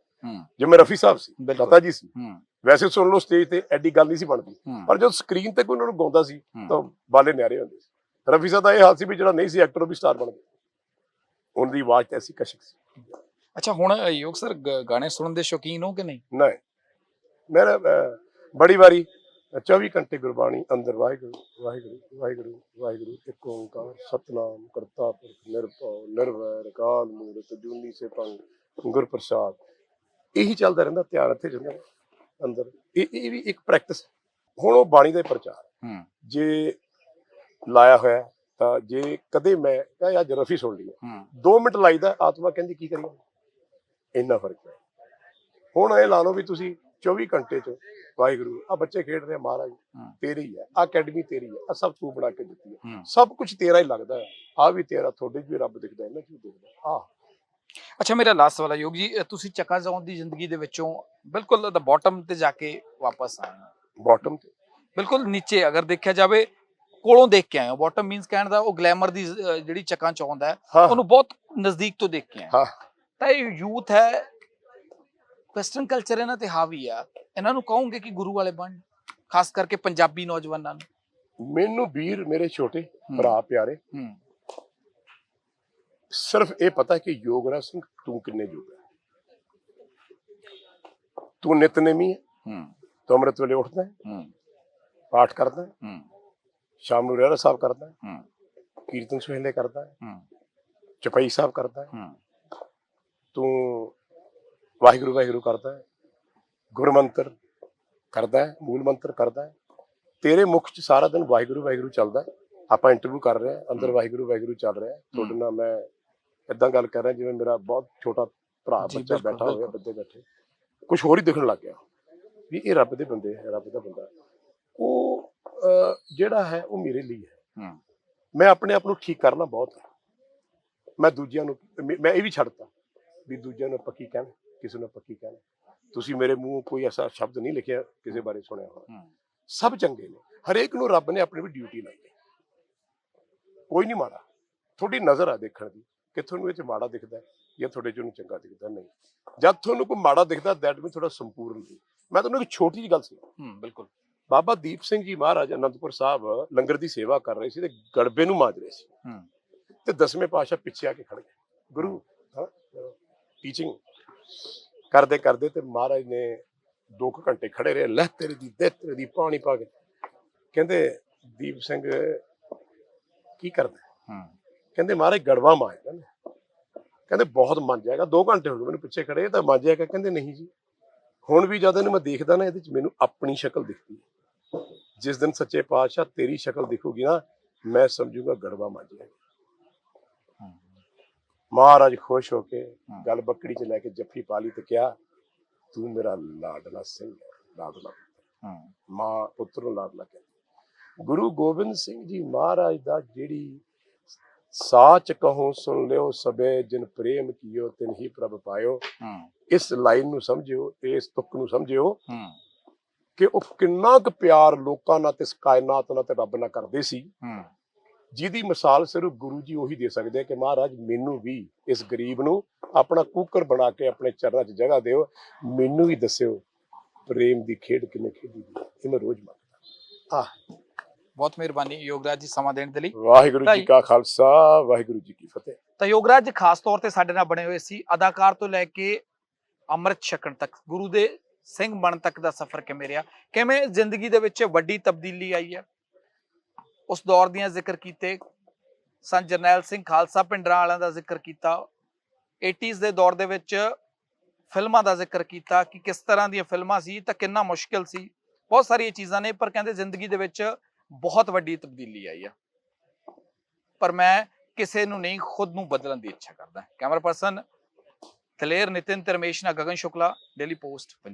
Speaker 2: ਜਿਵੇਂ ਰਫੀ ਸਾਹਿਬ ਸੀ। ਲਤਾ ਜੀ ਸੀ।
Speaker 1: ਹੂੰ।
Speaker 2: ਵੈਸੇ ਸੁਣ ਲਓ ਸਟੇਜ ਤੇ ਐਡੀ ਗੱਲ ਨਹੀਂ ਸੀ ਬਣਦੀ। ਪਰ ਜਦੋਂ ਸਕਰੀਨ ਤੇ ਕੋਈ ਉਹਨਾਂ ਨੂੰ ਗਾਉਂਦਾ ਸੀ। ਤਾਂ ਬਾਲੇ ਨਿਆਰੇ ਹੁੰਦੇ ਸੀ। ਰਫੀ ਸਾਹਿਬ ਦਾ ਇਹ ਹਾਲ ਸੀ ਵੀ ਜਿਹੜਾ ਨਹੀਂ ਸੀ ਐਕਟਰ ਉਹ ਵੀ ਸਟਾਰ ਬਣ ਗਿਆ। ਉਹਨਾਂ ਦੀ ਆਵਾਜ਼ ਤੇ ਐਸੀ ਕਸ਼ਕ ਸੀ।
Speaker 1: ਅੱਛਾ ਹੁਣ ਯੋਗ ਸਰ ਗਾਣੇ ਸੁਣਨ ਦੇ ਸ਼ੌਕੀਨ ਹੋ ਕਿ ਨਹੀਂ?
Speaker 2: ਨਹੀਂ। ਮੇਰਾ ਬੜੀ ਵਾਰੀ 24 ਘੰਟੇ ਗੁਰਬਾਣੀ ਅੰਦਰ ਵਾਹਿਗੁਰੂ ਵਾਹਿਗੁਰੂ ਵਾਹਿਗੁਰੂ ਵਾਹਿਗੁਰੂ ਇੱਕ ਓੰਕਾਰ ਸਤਨਾਮ ਕਰਤਾ ਪੁਰਖ ਨਿਰਭਉ ਨਿਰਵੈਰ ਅਕਾਲ ਮੂਰਤ ਜੂਨੀ ਸੇ ਪੰਗ ਗੁਰ ਪ੍ਰਸਾਦ ਇਹੀ ਚੱਲਦਾ ਰਹਿੰਦਾ ਧਿਆਨ ਇੱਥੇ ਜਾਂਦਾ ਅੰਦਰ। ਇਹ ਇਹ ਵੀ ਇੱਕ ਪ੍ਰੈਕਟਿਸ ਹੁਣ ਉਹ ਬਾਣੀ ਦਾ ਹੀ ਪ੍ਰਚਾਰ
Speaker 1: ਹੂੰ।
Speaker 2: ਜੇ ਲਾਇਆ ਹੋਇਆ ਤਾਂ ਜੇ ਕਦੇ ਮੈਂ ਕਹਾਂ ਅੱਜ ਰਫੀ ਸੁਣ ਲਈ
Speaker 1: ਹੂੰ।
Speaker 2: 2 ਮਿੰਟ ਲਾਈਦਾ ਆਤਮਾ ਕਹਿੰਦੀ ਕੀ ਕਰੀਏ? ਇੰਨਾ ਫ਼ਰਕ ਹੈ। ਹੁਣ ਇਹ ਲਾ ਲਓ ਵੀ ਤੁਸੀਂ 24 ਘੰਟੇ ਚ ਵਾਹਿਗੁਰੂ ਆ ਬੱਚੇ ਖੇਡ ਰਹੇ ਆ ਮਹਾਰਾਜ। ਤੇਰੀ ਹੈ ਆ ਅਕੈਡਮੀ ਤੇਰੀ ਹੈ ਆ ਸਭ ਤੂੰ ਬਣਾ ਕੇ ਦਿੱਤੀ ਹੈ। ਸਭ ਕੁਝ ਤੇਰਾ ਹੀ ਲੱਗਦਾ ਆ ਵੀ ਤੇਰਾ ਤੁਹਾਡੇ ਵੀ ਰੱਬ ਦਿਖਦਾ ਇਹਨਾਂ ਵੀ ਦਿਖਦਾ? ਆ
Speaker 1: ਅੱਛਾ ਮੇਰਾ ਲਾਸਟ ਵਾਲਾ ਯੋਗ ਜੀ ਤੁਸੀਂ ਚੱਕਾ ਜਾਉਣ ਦੀ ਜ਼ਿੰਦਗੀ ਦੇ ਵਿੱਚੋਂ ਬਿਲਕੁਲ ਦ ਬਾਟਮ ਤੇ ਜਾ ਕੇ ਵਾਪਸ ਆਏ ਹੋ।
Speaker 2: ਬਾਟਮ ਤੇ?
Speaker 1: ਬਿਲਕੁਲ ਨੀਚੇ ਅਗਰ ਦੇਖਿਆ ਜਾਵੇ ਕੋਲੋਂ ਦੇਖ ਕੇ ਆਏ ਹੋ। ਬਾਟਮ ਮੀਨਸ ਕਹਿਣ ਦਾ ਉਹ ਗਲੈਮਰ ਦੀ ਜਿਹੜੀ ਚੱਕਾਂ ਚ ਆਉਂਦਾ ਹੈ
Speaker 2: ਹਾਂ।
Speaker 1: ਉਹਨੂੰ ਬਹੁਤ ਨਜ਼ਦੀਕ ਤੋਂ ਦੇਖ ਕੇ ਆਏ
Speaker 2: ਹਾਂ।
Speaker 1: ਤਾਂ ਇਹ ਯੂਥ ਹੈ ਵੈਸਟਰਨ ਕਲਚਰ ਇਹਨਾਂ ਤੇ ਹਾਵੀ ਆ। ਇਹਨਾਂ ਨੂੰ ਕਹੋਗੇ ਕਿ ਗੁਰੂ ਵਾਲੇ ਬਣ ਖਾਸ ਕਰਕੇ ਪੰਜਾਬੀ ਨੌਜਵਾਨਾਂ ਨੂੰ।
Speaker 2: ਮੈਨੂੰ ਵੀਰ ਮੇਰੇ ਛੋਟੇ
Speaker 1: ਹੂੰ।
Speaker 2: ਭਰਾ ਪਿਆਰੇ
Speaker 1: ਹੂੰ।
Speaker 2: ਸਿਰਫ ਇਹ ਪਤਾ ਕਿ ਯੋਗਰਾਜ ਸਿੰਘ ਤੂੰ ਕਿੰਨੇ ਯੋਗ ਹੈ? ਤੂੰ ਨਿਤਨੇਮੀ ਹੈ?
Speaker 1: ਹੂੰ।
Speaker 2: ਤੂੰ ਅੰਮ੍ਰਿਤ ਵੇਲੇ ਉੱਠਦਾ ਹੈ?
Speaker 1: ਹੂੰ।
Speaker 2: ਪਾਠ ਕਰਦਾ ਹੈ?
Speaker 1: ਹੂੰ।
Speaker 2: ਸ਼ਾਮ ਨੂੰ ਰਹਿਰਾ ਸਾਹਿਬ ਕਰਦਾ ਹੈ?
Speaker 1: ਹੂੰ।
Speaker 2: ਕੀਰਤਨ ਸੁਹੇਲੇ ਕਰਦਾ ਹੈ?
Speaker 1: ਹੂੰ।
Speaker 2: ਚਪਈ ਸਾਹਿਬ ਕਰਦਾ ਹੈ?
Speaker 1: ਹੂੰ।
Speaker 2: ਤੂੰ ਵਾਹਿਗੁਰੂ ਵਾਹਿਗੁਰੂ ਕਰਦਾ ਹੈ? ਗੁਰਮੰਤਰ ਕਰਦਾ ਹੈ? ਮੂਲ ਮੰਤਰ ਕਰਦਾ ਹੈ? ਤੇਰੇ ਮੁਖ ਚ ਸਾਰਾ ਦਿਨ ਵਾਹਿਗੁਰੂ ਵਾਹਿਗੁਰੂ ਚੱਲਦਾ ਹੈ? ਆਪਾਂ ਇੰਟਰਵਿਊ ਕਰ ਰਹੇ ਹਾਂ ਅੰਦਰ। ਵਾਹਿਗੁਰੂ ਵਾਹਿਗੁਰੂ ਚੱਲ ਰਿਹਾ ਤੁਹਾਡੇ। ਨਾਲ ਮੈਂ ਇਦਾਂ ਗੱਲ ਕਰ ਰਿਹਾ ਜਿਵੇਂ ਮੇਰਾ ਬਹੁਤ ਛੋਟਾ ਭਰਾ
Speaker 1: ਜੀ,
Speaker 2: ਬੱਚਾ
Speaker 1: ਬਿਲਕੁਲ,
Speaker 2: ਬੈਠਾ ਹੋਇਆ
Speaker 1: ਬਿਲਕੁਲ।
Speaker 2: ਬੱਦੇ ਬੈਠੇ। ਕੁਝ ਹੋਰ ਹੀ ਦਿਖਣ ਲੱਗ ਗਿਆ ਵੀ ਇਹ ਰੱਬ ਦੇ ਬੰਦੇ ਹੈ ਰੱਬ ਦਾ ਬੰਦਾ ਹੈ। ਉਹ ਅਹ, ਜਿਹੜਾ ਹੈ ਉਹ ਮੇਰੇ ਲਈ ਹੈ। ਮੈਂ ਆਪਣੇ ਆਪ ਨੂੰ ਠੀਕ ਕਰਨਾ ਬਹੁਤ ਹੈ। ਮੈਂ ਦੂਜਿਆਂ ਨੂੰ ਮੈਂ ਮੈਂ ਇਹ ਵੀ ਛੱਡਤਾ ਵੀ ਦੂਜਿਆਂ ਨੂੰ ਪੱਕੀ ਕਹਿਣ ਕਿਸੇ ਨੂੰ ਪੱਕੀ ਕਹਿਣ। ਤੁਸੀਂ ਮੇਰੇ ਮੂੰਹ ਕੋਈ ਐਸਾ ਸ਼ਬਦ ਨਹੀਂ ਲਿਖਿਆ ਕਿਸੇ ਬਾਰੇ ਸੁਣਿਆ ਹੋਣਾ। ਸਭ ਚੰਗੇ ਨੇ। ਹਰੇਕ ਨੂੰ ਰੱਬ ਨੇ ਆਪਣੀ ਵੀ ਡਿਊਟੀ ਲਾਈ ਹੈ। ਕੋਈ ਨਹੀਂ ਮਾੜਾ। ਤੁਹਾਡੀ ਨਜ਼ਰ ਆ ਦੇਖਣ ਦੀ। ਕਿ ਤੁਹਾਨੂੰ ਇਹ ਚ ਮਾੜਾ ਦਿਖਦਾ ਜਾਂ ਤੁਹਾਡੇ ਚ ਉਹਨੂੰ ਚੰਗਾ ਦਿਖਦਾ ਨਹੀਂ। ਜਦ ਤੁਹਾਨੂੰ ਕੋਈ ਮਾੜਾ ਦਿਖਦਾ ਦੈਟ ਮੀਨ ਤੁਹਾਡਾ ਸੰਪੂਰਨ ਨਹੀਂ। ਮੈਂ ਤੁਹਾਨੂੰ ਇੱਕ ਛੋਟੀ ਜਿਹੀ ਗੱਲ ਸੀ
Speaker 1: ਹੂੰ ਬਿਲਕੁਲ।
Speaker 2: ਬਾਬਾ ਦੀਪ ਸਿੰਘ ਜੀ ਮਹਾਰਾਜ ਅਨੰਦਪੁਰ ਸਾਹਿਬ ਲੰਗਰ ਦੀ ਸੇਵਾ ਕਰ ਰਹੇ ਸੀ ਤੇ ਗੜਬੇ ਨੂੰ ਮਾਜ ਰਹੇ ਸੀ।
Speaker 1: ਹੂੰ।
Speaker 2: ਤੇ ਦਸਵੇਂ ਪਾਤਸ਼ਾਹ ਪਿੱਛੇ ਆ ਕੇ ਖੜ ਗਏ। ਗੁਰੂ ਟੀਚਿੰਗ ਕਰਦੇ ਕਰਦੇ ਤੇ ਮਹਾਰਾਜ ਨੇ 2 ਘੰਟੇ ਖੜੇ ਰਹੇ। ਲੈ ਤੇਰੀ ਦੀ ਦੇ ਤੇਰੀ ਦੀ ਪਾਣੀ ਪਾ ਕੇ। ਕਹਿੰਦੇ ਦੀਪ ਸਿੰਘ ਕੀ ਕਰਦਾ ਹੈ? ਕਹਿੰਦੇ ਮਹਾਰਾਜ ਗੜਵਾ ਮਾਰਦਾ ਨੇ। ਕਹਿੰਦੇ ਬਹੁਤ ਮੰਨ ਜਾਏਗਾ 2 ਘੰਟੇ ਹੋ ਗਏ ਮੈਨੂੰ ਪਿੱਛੇ ਖੜੇ ਤਾਂ ਮੰਨ ਜਾਏਗਾ ਕਹਿੰਦੇ ਨਹੀਂ ਜੀ। ਹੁਣ ਵੀ ਜਦ ਇਹਨੂੰ ਮੈਂ ਦੇਖਦਾ ਨਾ ਇਹਦੇ ਚ ਮੈਨੂੰ ਆਪਣੀ ਸ਼ਕਲ ਦਿਖਦੀ ਹੈ। ਜਿਸ ਦਿਨ ਸੱਚੇ ਪਾਤਸ਼ਾਹ ਤੇਰੀ ਸ਼ਕਲ ਦਿਖੂਗੀ ਨਾ ਮੈਂ ਸਮਝੂਗਾ ਗੜਵਾ
Speaker 1: ਹੂੰ
Speaker 2: ਮਹਾਰਾਜ ਖੁਸ਼ ਹੋ ਕੇ। ਗੱਲ ਬੱਕੜੀ 'ਚ ਲੈ ਕੇ ਜੱਫੀ ਪਾ ਲਈ ਤੇ ਕਿਹਾ ਤੂੰ ਮੇਰਾ ਲਾਡਲਾ ਸਿੰਘ ਹੈ, ਲਾਡਲਾ
Speaker 1: ਹੂੰ।
Speaker 2: ਮਾਂ ਪੁੱਤਰ ਨੂੰ ਲਾਡਲਾ ਕਹਿੰਦੀ ਗੁਰੂ ਗੋਬਿੰਦ ਸਿੰਘ ਜੀ ਮਹਾਰਾਜ ਦਾ ਜਿਹੜੀ ਸਾਚ ਕਹੋ ਸੁਣ ਲਿਓ ਸਬੇ ਜਿਨ ਪ੍ਰੇਮ ਕੀਓ ਤਿਨ ਹੀ ਪ੍ਰਭ ਪਾਇਓ। ਇਸ ਲਾਈਨ ਨੂੰ ਸਮਝਿਓ ਇਸ ਤੁਕ ਨੂੰ ਸਮਝਿਓ ਕਿ ਉਹ ਕਿੰਨਾ ਕੁ ਪਿਆਰ ਲੋਕਾਂ ਨਾਲ ਤੇ ਇਸ ਕਾਇਨਾਤ ਨਾਲ ਤੇ ਰੱਬ ਨਾਲ ਕਰਦੇ ਸੀ। ਜਿਹਦੀ ਮਿਸਾਲ ਸਿਰਫ ਗੁਰੂ ਜੀ ਉਹੀ ਦੇ ਸਕਦੇ ਆ ਕਿ ਮਹਾਰਾਜ ਮੈਨੂੰ ਵੀ ਇਸ ਗਰੀਬ ਨੂੰ ਆਪਣਾ ਕੂਕਰ ਬਣਾ ਕੇ ਆਪਣੇ ਚਰਨਾਂ 'ਚ ਜਗ੍ਹਾ ਦਿਓ। ਮੈਨੂੰ ਵੀ ਦੱਸਿਓ ਪ੍ਰੇਮ ਦੀ ਖੇਡ ਕਿਵੇਂ ਖੇਡੀ ਦੀ। ਇਹ ਮੈਂ ਰੋਜ਼ ਮੰਗਦਾ। ਆਹ।
Speaker 1: ਬਹੁਤ ਮਿਹਰਬਾਨੀ ਯੋਗਰਾਜ ਜੀ ਸਮਾਂ ਦੇਣ ਦੇ ਲਈ।
Speaker 2: ਵਾਹਿਗੁਰੂ ਜੀ ਕਾ ਖਾਲਸਾ ਵਾਹਿਗੁਰੂ ਜੀ ਕੀ ਫਤਿਹ।
Speaker 1: ਤਾਂ ਯੋਗਰਾਜ ਖਾਸ ਤੌਰ ਤੇ ਸਾਡੇ ਨਾਲ ਬਣੇ ਹੋਏ ਸੀ ਅਦਾਕਾਰ ਤੋਂ ਲੈ ਕੇ ਅੰਮ੍ਰਿਤ ਛਕਣ ਤੱਕ ਗੁਰੂ ਦੇ ਸਿੰਘ ਬਣ ਤੱਕ ਦਾ ਸਫ਼ਰ ਕਿਵੇਂ ਰਿਹਾ? ਕਿਵੇਂ ਜ਼ਿੰਦਗੀ ਦੇ ਵਿੱਚ ਵੱਡੀ ਤਬਦੀਲੀ ਆਈ ਹੈ? ਉਸ ਦੌਰ ਦੀਆਂ ਜ਼ਿਕਰ ਕੀਤੇ ਸੰਤ ਜਰਨੈਲ ਸਿੰਘ ਖਾਲਸਾ ਪਿੰਡਰਾਂ ਵਾਲਿਆਂ ਦਾ ਜ਼ਿਕਰ ਕੀਤਾ 80s ਦੇ ਦੌਰ ਦੇ ਵਿੱਚ ਫਿਲਮਾਂ ਦਾ ਜ਼ਿਕਰ ਕੀਤਾ ਕਿ ਕਿਸ ਤਰ੍ਹਾਂ ਦੀਆਂ ਫਿਲਮਾਂ ਸੀ ਤਾਂ ਕਿੰਨਾ ਮੁਸ਼ਕਿਲ ਸੀ। ਬਹੁਤ ਸਾਰੀਆਂ ਚੀਜ਼ਾਂ ਨੇ ਪਰ ਕਹਿੰਦੇ ਜ਼ਿੰਦਗੀ ਦੇ ਵਿੱਚ ਬਹੁਤ ਵੱਡੀ ਤਬਦੀਲੀ ਆਈ ਆ। ਪਰ ਮੈਂ ਕਿਸੇ ਨੂੰ ਨਹੀਂ, ਖੁਦ ਨੂੰ ਬਦਲਣ ਦੀ ਇੱਛਾ ਕਰਦਾ। ਕੈਮਰਾ ਪਰਸਨ, ਦਲੇਰ ਨਿਤਿਨ ਧਰਮੇਸ਼ ਨਾ ਗਗਨ ਸ਼ੁਕਲਾ, ਡੇਲੀ ਪੋਸਟ